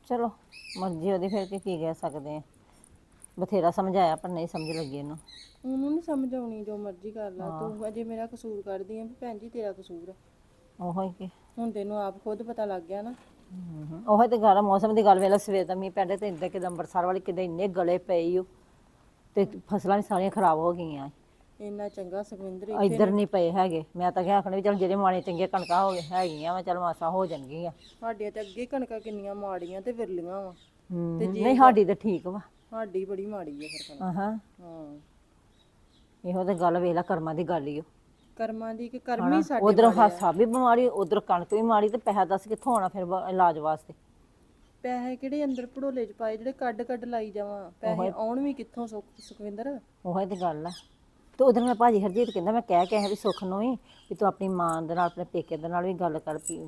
E: ਚਲੋ ਮਰਜ਼ੀ ਉਹਦੀ ਫਿਰ ਕੀ ਕੀ ਕਹਿ ਸਕਦੇ ਆ। ਬਥੇਰਾ ਸਮਝਾਇਆ ਪਰ ਨਹੀਂ ਸਮਝ ਲੱਗੀ ਇਹਨੂੰ।
A: ਉਹਨੂੰ ਨਹੀਂ ਸਮਝ ਆਉਣੀ ਜੋ ਮਰਜ਼ੀ ਕਰ ਲਾ ਤੂੰ ਅਜੇ ਮੇਰਾ ਕਸੂਰ ਕਰਦੀ ਆ ਵੀ ਭੈਣ ਜੀ ਤੇਰਾ ਕਸੂਰ ਆ।
E: ਉਹੋ ਹੀ ਕਿ।
A: ਹੁਣ ਤੈਨੂੰ ਆਪ ਖੁਦ ਪਤਾ ਲੱਗ ਗਿਆ ਨਾ।
E: ਹਮ, ਉਹੀ ਤੇ ਗੱਲ ਆ, ਮੌਸਮ ਦੀ ਗੱਲ ਵੇਲੇ ਸਵੇਰ ਦਾ ਮੀਂਹ ਪੈਂਦੇ ਤੇ ਇੰਦੇ ਕਿਦਾਂ ਅੰਮ੍ਰਿਤਸਰ ਵਾਲੀ ਕਿਤੇ ਇੰਨੇ ਗਲੇ ਪਏ ਓ ਤੇ ਫਸਲਾਂ ਵੀ ਸਾਰੀਆਂ ਖਰਾਬ ਹੋ ਗਈਆਂ
A: ਇੰਨਾ ਚੰਗਾ ਸੁਖਵਿੰਦਰ
E: ਇੱਧਰ ਨਹੀਂ ਪਏ ਹੈਗੇ। ਮੈਂ ਤਾਂ ਕਿਹਾ ਆਖਣ ਵੀ ਚਲ ਜਿਹੜੇ ਮਾੜੇ ਚੰਗੇ ਕਣਕਾਂ ਹੋ ਗਏ ਹੈਗੀਆਂ ਵਾ ਚਲ ਮਾਸਾ ਹੋ ਜਾਣਗੀਆਂ।
A: ਸਾਡੀਆਂ ਤੇ ਅੱਗੇ ਕਣਕਾਂ ਕਿੰਨੀਆਂ ਮਾੜੀਆਂ ਤੇ ਵਿਰਲੀਆਂ ਵਾ।
E: ਹਮ, ਨਹੀਂ ਸਾਡੀ ਤੇ ਠੀਕ ਵਾ।
A: ਸਾਡੀ ਬੜੀ ਮਾੜੀ ਆ ਫਿਰ ਕਣਕ।
E: ਹਾਂ
A: ਹਾਂ।
E: ਇਹੋ ਤੇ ਗੱਲ ਵੇਖ ਲੈ ਕਰਮਾਂ ਦੀ ਗੱਲ ਈ ਓ।
A: ਕਰਮਾਂ ਦੀ ਕਿ ਕਰਮੀ ਸਾਡੇ
E: ਉਧਰ ਹਾਸਾ ਵੀ ਬਿਮਾਰੀ ਉਧਰ ਕਣਕ ਵੀ ਮਾੜੀ ਤੇ ਪੈਸਾ ਦੱਸ ਕਿੱਥੋਂ ਆਉਣਾ ਫਿਰ ਬ- ਇਲਾਜ ਵਾਸਤੇ?
A: ਪੈਸੇ ਕਿਹੜੇ ਅੰਦਰ ਭੜੋਲੇ ਚ ਪਾਏ ਜਿਹੜੇ ਕੱਢ ਕੱਢ ਲਾਈ ਜਾਵਾਂ? ਪੈਸੇ ਆਉਣ ਵੀ ਕਿੱਥੋਂ ਸੁਖ- ਸੁਖਵਿੰਦਰ?
E: ਉਹੀ ਤੇ ਗੱਲ ਆ। ਤੇ ਉਧਰ ਮੈਂ ਭਾਜੀ ਹਰਜੀਤ ਕਹਿੰਦਾ ਮੈਂ ਕਹਿ ਕੇ ਆਇਆ ਵੀ ਸੁੱਖ ਨੂੰ ਹੀ ਵੀ ਤੂੰ ਆਪਣੀ ਮਾਂ ਦੇ ਨਾਲ ਆਪਣੇ ਪੇਕੇ ਦੇ ਨਾਲ ਵੀ ਗੱਲ ਕਰ ਵੀ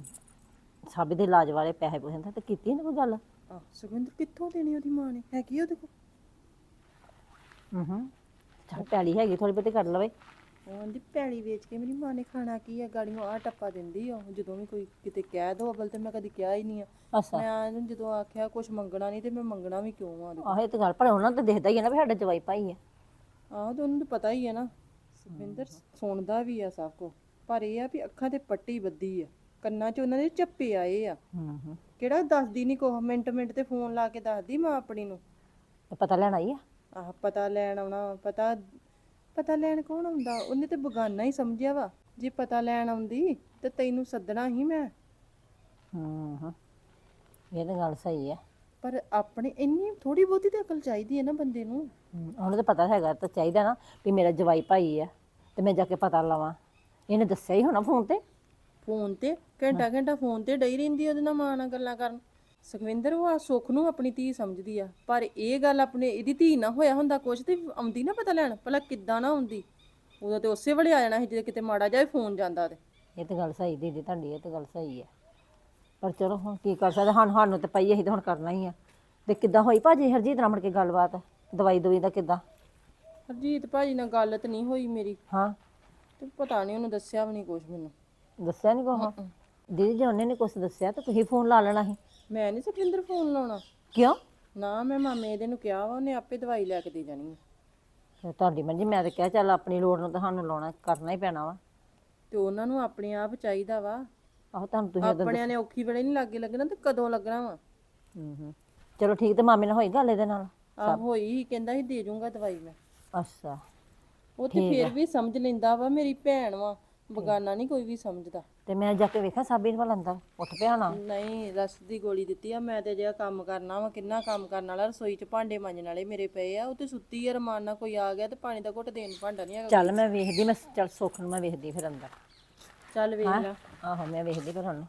E: ਸਾਬੀ ਦੇ ਇਲਾਜ ਵਾਲੇ ਪੈਸੇ ਪੁੱਛਦਾ ਤੇ ਕੀਤੀ ਨੀ ਕੋਈ ਗੱਲ?
A: ਆ ਸੁਖਵਿੰਦਰ ਕਿੱਥੋਂ ਦੇਣੀ ਉਹਦੀ ਮਾਂ ਨੇ? ਹੈਗੀ ਆ ਉਹਦੇ ਕੋਲ?
E: ਹੂੰ ਹੂੰ ਚੱਲ ਪੈਲੀ ਹੈਗੀ ਥੋੜੀ ਬਹੁਤੀ ਕਰ ਲਵੇ।
A: ਉਹ ਆਂਦੀ ਪੈਲੀ ਵੇਚ ਕੇ ਮੇਰੀ ਮਾਂ ਨੇ ਖਾਣਾ ਕੀ ਆ? ਗਾੜੀਆਂ ਆ ਟੱਪਾ ਦਿੰਦੀ ਆ ਉਹ ਜਦੋਂ ਵੀ ਕੋਈ ਕਿਤੇ ਕਹਿ ਦੋ ਅਬਲ ਤੇ ਮੈਂ ਕਦੀ ਕਿਹਾ ਹੀ ਨਹੀਂ ਆ।
E: ਅੱਛਾ।
A: ਮੈਂ ਇਹਨੂੰ ਜਦੋਂ ਆਖਿਆ ਕੁਝ ਮੰਗਣਾ ਨਹੀਂ ਤੇ ਮੈਂ ਮੰਗਣਾ ਵੀ ਕਿਉਂ ਆ
E: ਆਹ ਇਹ ਤਾਂ ਗੱਲ ਪਰ ਉਹਨਾਂ ਤਾਂ ਦਿਖਦਾ ਹੀ ਹੈ ਨਾ ਵੀ ਸਾਡਾ ਜਵਾਈ ਭਾਈ ਹੈ
A: ਆਹੋ ਤੇ ਉਹਨੂੰ ਤਾਂ ਪਤਾ ਹੀ ਆ ਨਾ। ਸੁਖਵਿੰਦਰ ਸੁਣਦਾ ਵੀ ਆ ਸਭ ਕੋ ਪਰ ਇਹ ਆ ਵੀ ਅੱਖਾਂ ਤੇ ਪੱਟੀ ਬੱਧੀ ਆ। ਕੰਨਾਂ 'ਚ ਉਹਨਾਂ ਦੇ ਝੱਪੇ ਆਏ ਆ।
E: ਹੂੰ ਹੂੰ।
A: ਕਿਹੜਾ ਦੱਸਦੀ ਨਹੀਂ ਕੋ ਮਿੰਟ ਮਿੰਟ ਤੇ ਫੋਨ ਲਾ ਕੇ ਦੱਸਦੀ ਮਾਂ ਆਪਣੀ ਨੂੰ।
E: ਤੇ ਪਤਾ ਲੈਣ ਆਈ ਆ?
A: ਆਹ ਪਤਾ ਲੈਣ ਆਉਣਾ ਪਤਾ ਪਤਾ ਲੈਣ ਕੌਣ ਆਉਂਦਾ? ਉਹਨੇ ਤੇ ਬਗਾਨਾ ਹੀ ਸਮਝਿਆ ਵਾ। ਜੇ ਪਤਾ ਲੈਣ ਆਉਂਦੀ ਤੇ ਤੈਨੂੰ ਸੱਦਣਾ ਹੀ ਮੈਂ।
E: ਹੂੰ ਹੂੰ। ਇਹ ਤਾਂ ਗੱਲ ਸਹੀ ਹੈ
A: ਪਰ ਆਪਣੇ ਇੰਨੀ ਥੋੜੀ ਬਹੁਤੀ ਤੇ ਅਕਲ ਚਾਹੀਦੀ ਹੈ ਨਾ ਬੰਦੇ ਨੂੰ।
E: ਹੂੰ, ਉਹਨੂੰ ਤਾਂ ਪਤਾ ਹੈਗਾ ਤਾਂ ਚਾਹੀਦਾ ਨਾ ਵੀ ਮੇਰਾ ਜਵਾਈ ਭਾਈ ਆ ਤੇ ਮੈਂ ਜਾ ਕੇ ਪਤਾ ਲਵਾਂ। ਇਹਨੇ ਦੱਸਿਆ ਹੀ ਹੋਣਾ ਫੋਨ ਤੇ?
A: ਫੋਨ ਤੇ ਘੰਟਾ ਘੰਟਾ ਫੋਨ ਤੇ ਡਈ ਰਹਿੰਦੀ ਉਹਦੇ ਨਾਲ ਮਾਂ ਨਾਲ ਗੱਲਾਂ ਕਰਨ। ਸੁਖਵਿੰਦਰ ਉਹ ਆ ਸੁੱਖ ਨੂੰ ਆਪਣੀ ਧੀ ਸਮਝਦੀ ਆ ਪਰ ਇਹ ਗੱਲ ਆਪਣੇ ਇਹਦੀ ਧੀ ਨਾ ਹੋਇਆ ਹੁੰਦਾ ਕੁਛ ਤੇ ਆਉਂਦੀ ਨਾ ਪਤਾ ਲੈਣ ਭਲਾ ਕਿੱਦਾਂ ਨਾ ਆਉਂਦੀ। ਉਦੋਂ ਤੇ ਉਸੇ ਵੇਲੇ ਆ ਜਾਣਾ ਸੀ ਜੇ ਕਿਤੇ ਮਾੜਾ ਜਾਏ ਫੋਨ ਜਾਂਦਾ ਤੇ।
E: ਇਹ ਤਾਂ ਗੱਲ ਸਹੀ ਦੀਦੀ ਤੁਹਾਡੀ ਇਹ ਤਾਂ ਗੱਲ ਸਹੀ ਹੈ। ਪਰ ਚਲੋ ਹੁਣ ਕੀ ਕਰ ਸਕਦੇ ਹਾਂ ਸਾਨੂੰ ਤਾਂ ਪਈ ਅਸੀਂ ਤਾਂ ਹੁਣ ਕਰਨਾ ਹੀ ਆ। ਤੇ ਕਿੱਦਾਂ ਹੋਈ ਭਾਜੀ ਹਰਜੀਤ ਨਾਲ ਮੁੜ ਕੇ ਗੱਲਬਾਤ? ਦਵਾਈ ਦਵਾਈ ਦਾ ਕਿੱਦਾਂ?
A: ਹਰਜੀਤ ਭਾਜੀ ਨਾਲ ਗੱਲ ਤੇ ਨਹੀਂ ਹੋਈ ਮੇਰੀ।
E: ਹਾਂ।
A: ਤੇ ਪਤਾ ਨਹੀਂ ਉਹਨੂੰ ਦੱਸਿਆ ਵੀ ਨਹੀਂ ਕੁਛ ਮੈਨੂੰ।
E: ਦੱਸਿਆ ਨਹੀਂ ਕੋਹ ਦੀਦੀ ਜੇ ਉਹਨੇ ਨਹੀਂ ਕੁਝ ਦੱਸਿਆ ਤਾਂ ਤੁਸੀਂ ਫੋਨ ਲਾ ਲੈਣਾ ਸੀ।
A: ਮੈਂ ਨਹੀਂ ਸੁਖਵਿੰਦਰ ਫੋਨ ਲਾਉਣਾ।
E: ਕਿਉਂ?
A: ਨਾ ਮੈਂ ਮਾਮੇ ਇਹਦੇ ਨੂੰ ਕਿਹਾ ਵਾ ਉਹਨੇ ਆਪੇ ਦਵਾਈ ਲੈ ਕੇ ਦੇ ਜਾਣੀ ਆ।
E: ਫਿਰ ਤੁਹਾਡੀ ਮਰਜ਼ੀ ਮੈਂ ਤਾਂ ਕਿਹਾ ਚੱਲ ਆਪਣੀ ਲੋੜ ਨੂੰ ਤੁਹਾਨੂੰ ਲਾਉਣਾ ਕਰਨਾ ਹੀ ਪੈਣਾ ਵਾ।
A: ਤੇ ਉਹਨਾਂ ਨੂੰ ਆਪਣੇ ਆਪ ਚਾਹੀਦਾ ਵਾ
E: ਆਹੋ ਤੁਹਾਨੂੰ ਤੁਸੀਂ ਉਦੋਂ
A: ਆਪਣਿਆਂ ਨੇ ਔਖੀ ਵੇਲੇ ਨਹੀਂ ਲੱਗੇ ਲੱਗਣਾ ਤੇ ਕਦੋਂ ਲੱਗਣਾ ਵਾ?
E: ਹੂੰ ਹੂੰ ਚਲੋ ਠੀਕ ਤੇ ਮਾਮੇ ਨਾਲ ਹੋਈ ਗੱਲ ਇਹਦੇ ਨਾਲ?
A: ਆ ਹੋਈ ਸੀ, ਕਹਿੰਦਾ ਸੀ ਦੇ ਜਾਊਂਗਾ ਦਵਾਈ ਮੈਂ।
E: ਅੱਛਾ।
A: ਉਹ ਤੇ ਫਿਰ ਵੀ ਸਮਝ ਲੈਂਦਾ ਵਾ ਮੇਰੀ ਭੈਣ ਵਾ ਬਗਾਨਾ ਨਹੀਂ ਕੋਈ ਵੀ ਸਮਝਦਾ।
E: ਤੇ ਮੈਂ ਜਾ ਕੇ ਵੇਖਾਂ ਸਾਬੀ ਨੂੰ ਅੰਦਰ ਉੱਠ ਪਿਆ ਹੋਣਾ।
A: ਨਹੀਂ ਰਸ ਦੀ ਗੋਲੀ ਦਿੱਤੀ ਆ ਮੈਂ ਤੇ ਜਿਹੜਾ ਕੰਮ ਕਰਨਾ ਵਾ ਕਿੰਨਾ ਕੰਮ ਕਰਨ ਵਾਲਾ ਰਸੋਈ 'ਚ ਭਾਂਡੇ ਮਾਂਜਣ ਵਾਲੇ ਮੇਰੇ ਪਏ ਆ ਉਹ ਤੇ ਸੁੱਤੀ ਆ ਰਮਾਨ ਨਾਲ ਕੋਈ ਆ ਗਿਆ ਤੇ ਪਾਣੀ ਦਾ ਘੁੱਟ ਦੇਣ ਨੂੰ ਭਾਂਡਾ ਨਹੀਂ ਹੈਗਾ
E: ਚੱਲ ਮੈਂ ਵੇਖਦੀ ਮੈਂ ਚੱਲ ਸੁੱਖ ਨੂੰ ਮੈਂ ਵੇਖਦੀ ਫਿਰ ਅੰਦਰ।
A: ਚੱਲ ਵੇਖ ਲੈ।
E: ਆਹੋ ਮੈਂ ਵੇਖਦੀ ਫਿਰ ਉਹਨੂੰ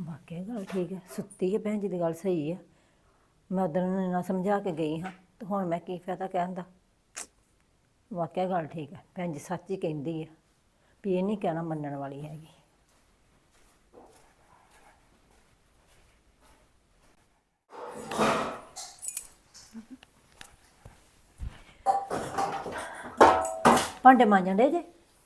E: ਵਾਕਿਆ ਗੱਲ ਠੀਕ ਹੈ। ਸੁੱਤੀ ਹੈ ਭੈਣ ਜੀ ਦੀ ਗੱਲ ਸਹੀ ਹੈ। ਮੈਂ ਉਦੋਂ ਨੂੰ ਨਾ ਸਮਝਾ ਕੇ ਗਈ ਹਾਂ ਤੇ ਹੁਣ ਮੈਂ ਕੀ ਫਾਇਦਾ ਕਹਿਣ ਦਾ? ਵਾਕਿਆ ਗੱਲ ਠੀਕ ਹੈ। ਭੈਣ ਜੀ ਸੱਚ ਹੀ ਕਹਿੰਦੀ ਹੈ ਵੀ ਇਹ ਨਹੀਂ ਕਹਿਣਾ ਮੰਨਣ ਵਾਲੀ ਹੈਗੀ। ਭਾਂਡੇ ਮਾਂਜਣ ਦੇ ਜੇ?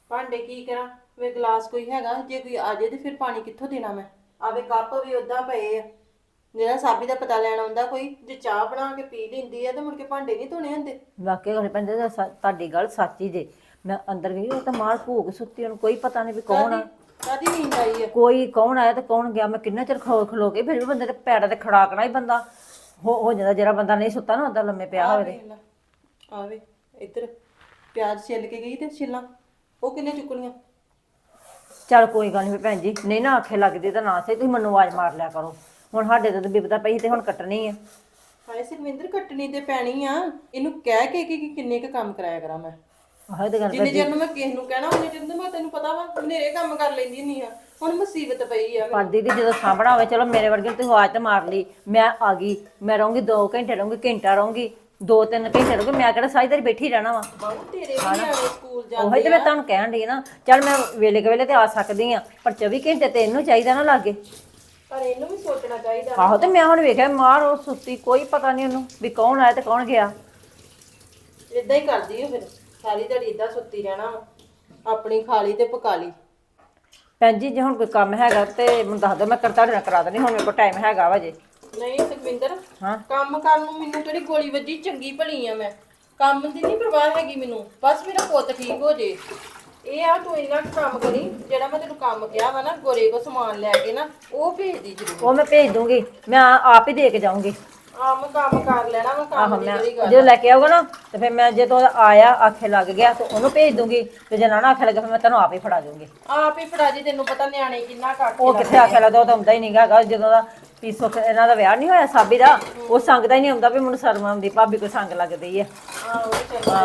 A: ਭਾਂਡੇ ਕੀ ਕਰਾਂ? ਵੇ ਗਲਾਸ ਕੋਈ ਹੈਗਾ ਜੇ ਕੋਈ ਆ ਜੇ ਤੇ ਫਿਰ ਪਾਣੀ ਕਿੱਥੋਂ ਦੇਣਾ ਮੈਂ? ਆਵੇ ਕੱਪ ਵੀ ਉਦਾਂ ਪਏ ਆ। ਜਿਹੜਾ ਸਾਬੀ ਦਾ ਪਤਾ ਲੈਣ ਆਉਂਦਾ ਕੋਈ ਜੇ ਚਾਹ ਬਣਾ ਕੇ ਪੀ ਲੈਂਦੀ ਆ ਤੇ ਮੁੜ ਕੇ ਭਾਂਡੇ ਨਹੀਂ ਧੋਣੇ ਹੁੰਦੇ।
E: ਵਾਕਿਆ ਗੱਲ ਪੈਂਦੇ ਤਾਂ ਤੁਹਾਡੀ ਗੱਲ ਸੱਚੀ ਜੇ। ਮੈਂ ਅੰਦਰ ਗਈ ਉਹ ਤਾਂ ਮਾਰ ਭੂਕ ਸੁੱਤੀ ਉਹਨੂੰ ਕੋਈ ਪਤਾ ਨਹੀਂ ਵੀ ਕੌਣ ਆ।
A: ਕਾਦੀ ਨੀਂਦ ਆਈ ਆ?
E: ਕੋਈ ਕੌਣ ਆਇਆ ਤੇ ਕੌਣ ਗਿਆ? ਮੈਂ ਕਿੰਨਾ ਚਿਰ ਖਲੋ ਖਲੋ ਕੇ ਫਿਰ ਵੀ ਬੰਦੇ ਦੇ ਪੈਰਾਂ ਤੇ ਖੜਾਕਣਾ ਹੀ ਬੰਦਾ। ਹੋ ਹੋ ਜਾਂਦਾ ਜਿਹੜਾ ਬੰਦਾ ਨਹੀਂ ਸੁੱਤਾ ਨਾ ਉਹਦਾ ਲੰਮੇ ਪਿਆ ਹੋਵੇ ਤੇ।
A: ਆਵੇ ਇੱਧਰ। ਪਿਆਜ਼ ਛਿੱਲ ਕੇ ਗਈ ਤੇ ਛਿੱਲਾਂ। ਉਹ ਕਿੰਨੇ ਚੁੱਕਣੀਆਂ?
E: ਚੱਲ ਕੋਈ ਗੱਲ ਨਹੀਂ ਭੈਣ ਜੀ ਨਹੀਂ ਨਾ ਆਖੇ ਲੱਗਦੀ ਤਾਂ ਨਾ ਸਹੀ ਤੁਸੀਂ ਮੈਨੂੰ ਆਵਾਜ਼ ਮਾਰ ਲਿਆ ਕਰੋ। ਹੁਣ ਸਾਡੇ ਤੇ ਤਾਂ ਬਿਪਤਾ ਪਈ ਤੇ ਹੁਣ ਕੱਟਣੀ ਆ।
A: ਹਾਏ ਸੁਖਵਿੰਦਰ ਕੱਟਣੀ ਤੇ ਪੈਣੀ ਆ। ਇਹਨੂੰ ਕਹਿ ਕੇ ਕਿ ਕਿ ਕਿੰਨੇ ਕ ਕੰਮ ਕਰਾਇਆ ਕਰਾਂ ਮੈਂ।
E: ਆਹੋ ਤਾਂ ਗੱਲ
A: ਜਿੰਨੇ ਚਿਰ ਨੂੰ ਮੈਂ ਕਿਸੇ ਨੂੰ ਕਹਿਣਾ ਉਹਨੇ ਚਿਰ ਨੂੰ ਮੈਂ ਤੈਨੂੰ ਪਤਾ ਵਾ ਹਨੇਰੇ ਕੰਮ ਕਰ ਲੈਂਦੀ ਨਹੀਂ ਆ। ਹੁਣ ਮੁਸੀਬਤ ਪਈ ਆ
E: ਪਰ ਦੀਦੀ ਜਦੋਂ ਸਾਂਭਣਾ ਹੋਵੇ ਚਲੋ ਮੇਰੇ ਵਰਗੇ ਨੂੰ ਤੁਸੀਂ ਆਵਾਜ਼ ਤਾਂ ਮਾਰ ਲਈ। ਮੈਂ ਆ ਗਈ ਮੈਂ ਰਹੂੰਗੀ 2 ਘੰਟੇ ਰਹੂੰਗੀ ਘੰਟਾ ਰਹੂੰਗੀ। 2-3 ਘੰਟੇ ਰਹੂੰਗੀ ਮੈਂ ਕਿਹੜਾ ਸਾਰੀ ਦਿਨ ਬੈਠੀ ਰਹਿਣਾ ਵਾ।
A: ਬਾਬੂ ਤੇਰੇ ਵੀ ਨਿਆਣੇ ਸਕੂਲ ਜਾ
E: ਉਹੀ ਤੇ ਮੈਂ ਤੁਹਾਨੂੰ ਕਹਿਣ ਡਈ ਨਾ ਚੱਲ ਮੈਂ ਵੇਲੇ ਕਵੇਲੇ ਤੇ ਆ ਸਕਦੀ ਆ ਪਰ 24 ਘੰਟੇ ਤੇ ਇਹਨੂੰ ਚਾਹੀਦਾ ਨਾ ਲਾਗੇ।
A: ਪਰ ਇਹਨੂੰ ਵੀ ਸੋਚਣਾ ਚਾਹੀਦਾ।
E: ਆਹੋ ਤੇ ਮੈਂ ਹੁਣ ਵੇਖਿਆ ਮਾਰ ਉਹ ਸੁੱਤੀ ਕੋਈ ਪਤਾ ਨਹੀਂ ਉਹਨੂੰ ਵੀ ਕੌਣ ਆਇਆ ਤੇ ਕੌਣ ਗਿਆ।
A: ਇਦਾਂ ਹੀ ਕਰਦੀ ਓ ਫਿਰ ਸਾਰੀ ਦਿਹਾੜੀ ਇਦਾਂ ਸੁੱਤੀ ਰਹਿਣਾ ਵਾ। ਆਪਣੀ ਖਾ ਲਈ ਤੇ ਪਕਾ ਲਈ।
E: ਭੈਣ ਜੀ ਜੇ ਹੁਣ ਕੋਈ ਕੰਮ ਹੈਗਾ ਤੇ ਮੈਨੂੰ ਦੱਸ ਦਿਓ ਮੈਂ ਕਰ ਤੁਹਾਡੇ ਨਾਲ ਕਰਾ ਦੇਣੀ ਹੁਣ ਮੇਰੇ ਕੋਲ ਟਾਈਮ ਹੈਗਾ ਵਾ ਜੇ।
A: ਨਹੀਂ ਸੁਖਵਿੰਦਰ
E: ਹਾਂ।
A: ਕੰਮ ਕਰਨ ਨੂੰ ਮੈਨੂੰ ਕਿਹੜੀ ਗੋਲੀ ਵੱਜੀ ਚੰਗੀ ਭਲੀ ਆ ਮੈਂ। ਕੰਮ ਦੀ ਨਹੀਂ ਪਰਵਾਹ ਹੈਗੀ ਮੈਨੂੰ ਬਸ ਮੇਰਾ ਪੁੱਤ ਠੀਕ ਹੋ ਜੇ। ਇਹ ਆ ਤੂੰ ਇੰਨਾ ਕੁ ਕੰਮ ਕਰੀ ਜਿਹੜਾ ਮੈਂ ਤੈਨੂੰ ਕੰਮ ਕਿਹਾ ਵਾ ਨਾ ਗੋਰੇ ਕੋ ਸਮਾਨ ਲੈ ਕੇ ਨਾ ਉਹ ਭੇਜ ਦੀ ਜ਼ਰੂਰ।
E: ਉਹ ਮੈਂ ਭੇਜ ਦੂੰਗੀ ਮੈਂ ਆਪ ਹੀ ਦੇ ਕੇ ਜਾਊਂਗੀ।
A: ਆ ਮੈਂ ਕੰਮ ਕਰ ਲੈਣਾ ਮੈਂ ਕੰਮ ਦੀ
E: ਮੈਂ
A: ਜਿਹੜੀ ਗੱਲ
E: ਜਦੋਂ ਲੈ ਕੇ ਆਊਗਾ ਨਾ ਤੇ ਫਿਰ ਮੈਂ ਜਦੋਂ ਆਇਆ ਆਖੇ ਲੱਗ ਗਿਆ ਤੇ ਉਹਨੂੰ ਭੇਜ ਦੂੰਗੀ ਤੇ ਜੇ ਨਾ ਨਾ ਆਖੇ ਲੱਗਾ ਫਿਰ ਮੈਂ ਤੈਨੂੰ ਆਪ ਹੀ ਫੜਾ ਦੂੰਗੀ
A: ਆਪ ਹੀ ਫੜਾ ਜੀ ਤੈਨੂੰ ਪਤਾ ਨਿਆਣੇ ਕਿੰਨਾ ਕੱਟ
E: ਉਹ ਕਿੱਥੇ ਆਖੇ ਲੱਗਦਾ ਉਹ ਤਾਂ ਆਉਂਦਾ ਹੀ ਨਹੀਂ ਹੈਗਾ ਜਦੋਂ ਦਾ ਪੀਸੋ ਇਹਨਾਂ ਦਾ ਵਿਆਹ ਨਹੀਂ ਹੋਇਆ ਸਾਬੀ ਦਾ। ਉਹ ਸੰਗਦਾ ਹੀ ਨਹੀਂ ਆਉਂਦਾ ਵੀ ਮੈਨੂੰ ਸ਼ਰਮ ਆਉਂਦੀ ਭਾਬੀ ਕੋਈ ਸੰਗ ਲੱਗਦੀ
A: ਆ। ਉਹ ਚੱਲ ਵਾ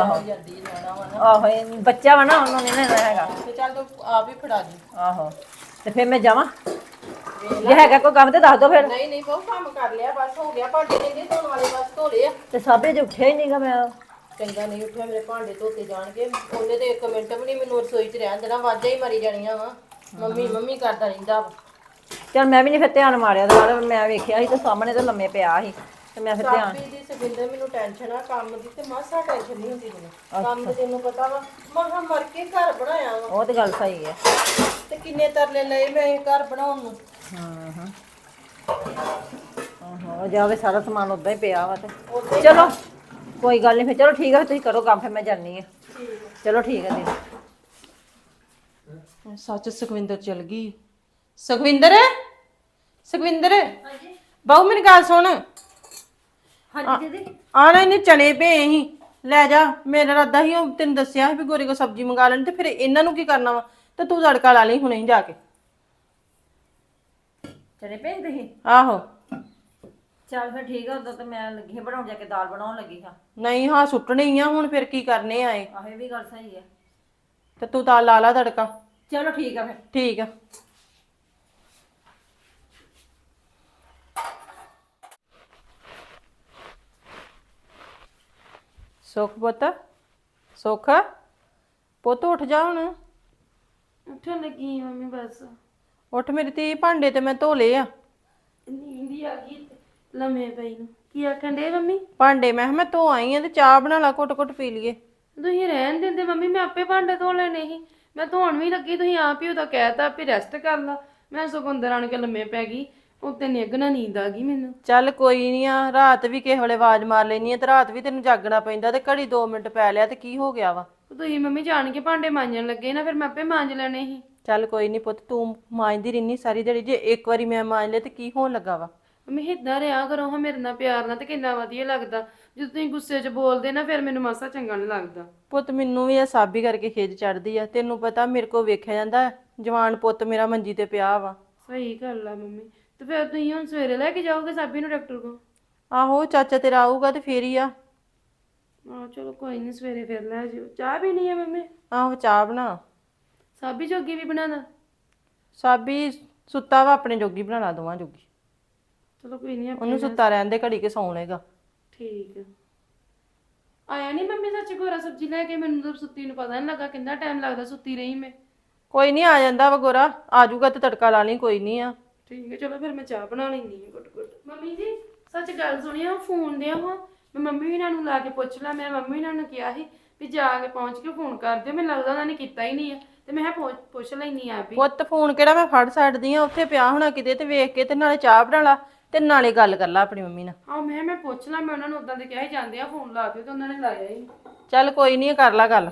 A: ਨਾ।
E: ਆਹੋ ਇਹ ਬੱਚਾ ਵਾ ਨਾ ਉਹਨੂੰ ਨਹੀਂ ਨਾ ਹੈਗਾ।
A: ਤੇ ਚੱਲ ਤੂੰ ਆਪ ਹੀ ਫੜਾ ਜੀ
E: ਆਹੋ ਤੇ ਫਿਰ ਮੈਂ ਜਾਵਾਂ। ਜੇ ਹੈਗਾ ਕੋਈ ਕੰਮ ਤੇ ਦੱਸ ਦੋ ਫਿਰ।
A: ਨਹੀਂ ਨਹੀਂ ਬਹੁਤ ਕੰਮ ਕਰ ਲਿਆ ਬਸ ਹੋ ਗਿਆ ਭਾਂਡੇ ਨੇ ਧੋਣ ਵਾਲੇ ਬਸ ਧੋ ਲਏ ਆ।
E: ਤੇ ਸਾਬੇ ਜੇ ਉੱਠਿਆ ਹੀ ਨਹੀਂਗਾ ਮੈਂ।
A: ਚੰਗਾ ਨਹੀਂ ਉੱਠਿਆ ਮੇਰੇ ਭਾਂਡੇ ਧੋਤੇ ਜਾਣਗੇ। ਉਹਨੇ ਤੇ ਇੱਕ ਮਿੰਟ ਵੀ ਨਹੀਂ ਮੈਨੂੰ ਰਸੋਈ 'ਚ ਰਹਿਣ ਦੇਣਾ ਵਾਜਾਂ ਹੀ ਮਾਰੀ ਜਾਣੀਆਂ ਵਾ। ਮੰਮੀ ਮੰਮੀ ਕਰਦਾ ਰਹਿੰਦਾ ਵਾ।
E: ਚਲ ਮੈਂ ਵੀ ਨਹੀਂ ਫਿਰ ਧਿਆਨ ਮਾਰਿਆ ਤੇ ਨਾਲ ਮੈਂ ਵੇਖਿਆ ਸੀ ਤੇ ਸਾਹਮਣੇ ਤੇ ਲੰਮੇ ਪਿਆ ਸੀ ਤੇ ਮੈਂ ਫਿਰ ਧਿਆਨ
A: ਸਾਬੀ ਦੀ ਸੁਖਿੰਦਰ ਮੈਨੂੰ ਟੈਨਸ਼ਨ ਆ ਕੰਮ ਦੀ ਤੇ ਮਾਸਾ ਟੈਨਸ਼ਨ ਨਹੀਂ ਹੁੰਦੀ ਮੈਨੂੰ। ਕੰਮ ਦੀ ਤੈਨੂੰ ਪਤਾ ਵਾ ਮਹਾ ਮਰ ਕੇ ਘਰ ਬਣਾਇਆ ਵਾ।
E: ਉਹ ਤੇ ਗੱਲ ਸਹੀ ਹੈ।
A: ਤੇ ਕਿੰਨੇ ਤਰਲੇ ਲਏ ਮੈਂ ਇਹ ਘਰ ਬਣਾਉਣ ਨੂੰ।
E: ਹਾਂ ਹਾਂ। ਆਹੋ ਜਾਵੇ ਸਾਰਾ ਸਮਾਨ ਉਦਾਂ ਹੀ ਪਿਆ ਵਾ ਤੇ। ਚਲੋ ਕੋਈ ਗੱਲ ਨਹੀਂ ਫਿਰ ਚਲੋ ਠੀਕ ਹੈ ਤੁਸੀਂ ਕਰੋ ਕੰਮ ਫਿਰ ਮੈਂ ਜਾਣੀ ਆ। ਚਲੋ ਠੀਕ ਹੈ ਦੀਦੀ।
A: ਸੱਚ ਸੁਖਵਿੰਦਰ ਚਲ ਗਈ। ਸੁਖਵਿੰਦਰ? ਸੁਖਵਿੰਦਰ? ਹਾਂਜੀ। ਬਾਹੂ ਮੇਰੀ ਗੱਲ ਸੁਣ। ਹਾਂਜੀ ਦੀਦੀ। ਆਣਾ ਇਹਨੇ ਚਣੇ ਪਏ ਸੀ। ਲੈ ਜਾ ਮੇਰਾ ਰੱਦਾ ਹੀ ਉਹ ਤੈਨੂੰ ਦੱਸਿਆ ਸੀ ਵੀ ਗੋਰੀ ਕੋ ਸਬਜ਼ੀ ਮੰਗਾ ਲੈਣੀ ਤੇ ਫਿਰ ਇਹਨਾਂ ਨੂੰ ਕੀ ਕਰਨਾ ਵਾ? ਤੇ ਤੂੰ ਤੜਕਾ ਲਾ ਲਈ ਹੁਣੇ ਹੀ ਜਾ ਕੇ।
E: ਚਲੇ ਭੇਜ ਤੁਸੀਂ
A: ਆਹੋ।
E: ਚਲ ਫਿਰ ਠੀਕ ਹੈ ਉਦੋਂ ਤਾਂ ਮੈਂ ਲੱਗੀ ਹਾਂ ਬਣਾਉਣ ਜਾ ਕੇ ਦਾਲ ਬਣਾਉਣ ਲੱਗੀ ਹਾਂ।
A: ਨਹੀਂ ਹਾਂ ਸੁੱਟਣੇ ਹੀ ਆ ਹੁਣ ਫਿਰ ਕੀ ਕਰਨੇ ਆਏ
E: ਆਹੋ ਇਹ ਵੀ ਗੱਲ ਸਹੀ ਹੈ
A: ਤੇ ਤੂੰ ਤਾਂ ਲਾ ਲਾ ਤੜਕਾ।
E: ਚਲੋ ਠੀਕ ਹੈ ਫਿਰ।
A: ਠੀਕ ਆ। ਸੁੱਖ ਪੁੱਤ? ਸੁੱਖ? ਪੁੱਤ ਉੱਠ ਜਾ ਹੁਣ।
C: ਉੱਠਣ ਲੱਗੀ ਮੰਮੀ ਬਸ।
A: ਉੱਠ ਮੇਰੀ ਧੀ ਭਾਂਡੇ ਤੇ ਮੈਂ ਧੋ ਲਏ ਆ।
C: ਨੀਂਦ ਹੀ ਆ ਗਈ ਲੰਮੇ ਪਈ ਨੂੰ। ਕੀ ਆਖਣ ਦੇ ਮੰਮੀ?
A: ਭਾਂਡੇ ਮੈਂ ਕਿਹਾ ਮੈਂ ਧੋ ਆਈ ਆ ਤੇ ਚਾਹ ਬਣਾ ਲਾ ਘੁੱਟ ਘੁੱਟ ਪੀ ਲਈਏ।
C: ਤੁਸੀਂ ਰਹਿਣ ਦਿੰਦੇ ਮੰਮੀ ਮੈਂ ਆਪੇ ਭਾਂਡੇ ਧੋ ਲੈਣੇ ਸੀ। ਮੈਂ ਧੋਣ ਵੀ ਲੱਗੀ ਤੁਸੀਂ ਆਪ ਹੀ ਉਹਦਾ ਕਹਿਤਾ ਵੀ ਰੈਸਟ ਕਰ ਲਾ। ਮੈਂ ਸਗੋਂ ਅੰਦਰ ਆਣ ਕੇ ਲੰਮੇ ਪੈ ਗਈ। ਉੱਤੇ ਨਿੱਘਣਾ ਨੀਂਦ ਆ ਗਈ ਮੈਨੂੰ।
A: ਚੱਲ ਕੋਈ ਨਹੀਂ ਆ ਰਾਤ ਵੀ ਕਿਸੇ ਵੇਲੇ ਆਵਾਜ਼ ਮਾਰ ਲੈਣੀ ਆ ਤੇ ਰਾਤ ਵੀ ਤੈਨੂੰ ਜਾਗਣਾ ਪੈਂਦਾ ਤੇ ਘੜੀ 2 ਮਿੰਟ ਪੈ ਲਿਆ ਤੇ ਕੀ ਹੋ ਗਿਆ ਵਾ?
C: ਤੁਸੀਂ ਮੰਮੀ ਜਾਣ ਕੇ ਭਾਂਡੇ ਮਾਂਜਣ ਲੱਗੇ ਨਾ ਫਿਰ ਮੈਂ ਆਪੇ ਮਾਂਜ ਲੈਣੇ ਸੀ।
A: ਚੱਲ ਕੋਈ ਨਹੀਂ ਪੁੱਤ ਤੂੰ ਮਾਂਜਦੀ ਰਹਿਨੀ ਸਾਰੀ ਦਿਹਾੜੀ ਜੇ ਇੱਕ ਵਾਰੀ ਮੈਂ ਮਾਂਜ ਲਿਆ ਤੇ ਕੀ ਹੋਣ ਲੱਗਾ ਵਾ?
C: ਮੰਮੀ ਹਿੱਦਾਂ ਰਿਆ ਕਰੋ ਹਾਂ ਮੇਰੇ ਨਾਲ ਪਿਆਰ ਨਾਲ ਤੇ ਕਿੰਨਾ ਵਧੀਆ ਲੱਗਦਾ। ਜਦੋਂ ਤੁਸੀਂ ਗੁੱਸੇ 'ਚ ਬੋਲਦੇ ਨਾ ਫਿਰ ਮੈਨੂੰ ਮਾਸਾ ਚੰਗਾ ਨਹੀਂ ਲੱਗਦਾ।
A: ਪੁੱਤ ਮੈਨੂੰ ਵੀ ਇਹ ਸਾਬੀ ਕਰਕੇ ਖੇਜ ਚੜਦੀ ਆ। ਤੈਨੂੰ ਪਤਾ ਮੇਰੇ ਕੋ ਵੇਖਿਆ ਜਾਂਦਾ ਜਵਾਨ ਪੁੱਤ ਮੇਰਾ ਮੰਜੀ ਤੇ ਪਿਆ ਵਾ।
C: ਸਹੀ ਗੱਲ ਆ ਮੰਮੀ। ਤੇ ਫਿਰ ਤੁਸੀਂ ਹੁਣ ਸਵੇਰੇ ਲੈ ਕੇ ਜਾਓਗੇ ਸਾਬੀ ਨੂੰ ਡਾਕਟਰ ਕੋਲ?
A: ਆਹੋ ਚਾਚਾ ਤੇਰਾ ਆਊਗਾ ਤੇ ਫੇਰ ਹੀ ਆ।
C: ਆ ਚਲੋ ਕੋਈ ਨਹੀਂ ਸਵੇਰੇ ਫਿਰ ਲੈ ਜਿਓ। ਚਾਹ ਵੀ ਨਹੀਂ ਹੈ ਮੰਮੀ?
A: ਆਹੋ ਚਾਹ ਬਣਾ।
C: ਸਾਬੀ ਜੋਗੀ ਵੀ ਬਣਾਦਾ
A: ਸਾਬੀ ਸੁੱਤਾ ਵਾ ਆਪਣੇ ਜੋਗੀ ਬਣਾਣਾ ਦੋਵਾਂ ਜੋਗੀ।
C: ਚਲੋ ਕੋਈ ਨਹੀਂ
A: ਉਹਨੂੰ ਸੁੱਤਾ ਰਹਿਣ ਦੇ ਘੜੀ ਕੇ ਸੌਂ ਲੇਗਾ
C: ਠੀਕ ਆ। ਆਇਆ ਨਹੀਂ ਮੰਮੀ ਸੱਚ ਗੋਰਾ ਸਬਜ਼ੀ ਲੈ ਕੇ? ਮੈਨੂੰ ਤਾਂ ਸੁੱਤੀ ਨੂੰ ਪਤਾ ਨਹੀਂ ਲੱਗਾ ਕਿੰਨਾ ਟਾਈਮ ਲੱਗਦਾ ਸੁੱਤੀ ਰਹੀ ਮੈਂ।
A: ਕੋਈ ਨਹੀਂ ਆ ਜਾਂਦਾ ਵਾ ਗੋਰਾ। ਆ ਜਾਊਗਾ ਤੇ ਤੜਕਾ ਲਾ ਲਈ ਕੋਈ ਨਹੀਂ ਆ।
C: ਠੀਕ ਹੈ ਚਲੋ ਫਿਰ ਮੈਂ ਚਾਹ ਬਣਾ ਲੈਂਦੀ ਹਾਂ ਗੁੱਟ ਗੁੱਟ। ਮੰਮੀ ਜੀ ਸੱਚ ਗੱਲ ਸੁਣਿਆ ਫੋਨ ਦੇ ਹਾਂ ਮੈਂ ਮੰਮੀ ਇਹਨਾਂ ਨੂੰ ਲਾ ਕੇ ਪੁੱਛ ਲਾ ਮੈਂ ਮੰਮੀ ਇਹਨਾਂ ਨੂੰ ਕਿਹਾ ਸੀ ਵੀ ਜਾ ਕੇ ਪਹੁੰਚ ਕੇ ਫੋਨ ਕਰ ਦਿਓ ਮੈਨੂੰ ਲੱਗਦਾ ਉਹਨਾਂ ਨੇ ਕੀਤਾ ਹੀ ਨਹੀਂ ਆ। ਤੇ ਮੈਂ ਕਿਹਾ ਪੁੱਛ- ਪੁੱਛ ਲੈਣੀ ਆ ਵੀ
A: ਪੁੱਤ ਫੋਨ ਕਿਹੜਾ ਮੈਂ ਫੜ ਛੱਡਦੀ ਆ ਉੱਥੇ ਪਿਆ ਹੋਣਾ ਕਿਤੇ ਤੇ ਵੇਖ ਕੇ ਤੇ ਨਾਲੇ ਚਾਹ ਬਣਾ ਲਾ ਤੇ ਨਾਲੇ ਗੱਲ ਕਰ ਲਾ ਆਪਣੀ ਮੰਮੀ ਨਾਲ।
C: ਆ ਮੈਂ ਮੈਂ ਪੁੱਛ ਲਾ ਮੈਂ ਉਹਨਾਂ ਨੂੰ ਉਦਾਂ ਦੇ ਕਿਹਾ ਹੀ ਜਾਂਦੇ ਆ ਫੋਨ ਲਾ ਦਿਓ ਤੇ ਉਹਨਾਂ ਨੇ ਲਾਇਆ ਹੀ ਨਹੀਂ।
A: ਚੱਲ ਕੋਈ ਨਹੀਂ ਕਰ ਲਾ ਗੱਲ।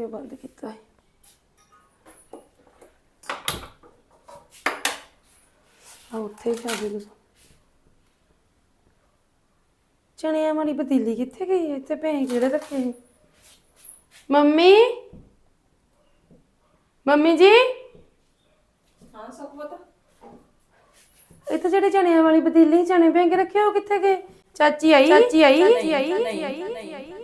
C: ਥੱਲੇ ਬੰਦ ਕੀਤਾ ਹੈ। ਆ ਉੱਥੇ ਸ਼ਾਦੀ ਨੂੰ ਚਣਿਆਂ ਵਾਲੀ ਪਤੀਲੀ ਕਿੱਥੇ ਗਈ ਹੈ? ਇੱਥੇ ਭੈਂ ਜਿਹੜੇ ਰੱਖੇ ਸੀ ਮੰਮੀ? ਮੰਮੀ ਜੀ?
A: ਹਾਂ ਸੁਖ ਪੁੱਤ।
C: ਇੱਥੇ ਜਿਹੜੇ ਚਣਿਆਂ ਵਾਲੀ ਪਤੀਲੀ ਚਣੇ ਭੈਂ ਕੇ ਰੱਖੇ ਉਹ ਕਿੱਥੇ ਗਏ? ਚਾਚੀ ਆਈ? ਚਾਚੀ ਆਈ? ਚਾਚੀ ਆਈ? ਚਾਚੀ ਆਈ?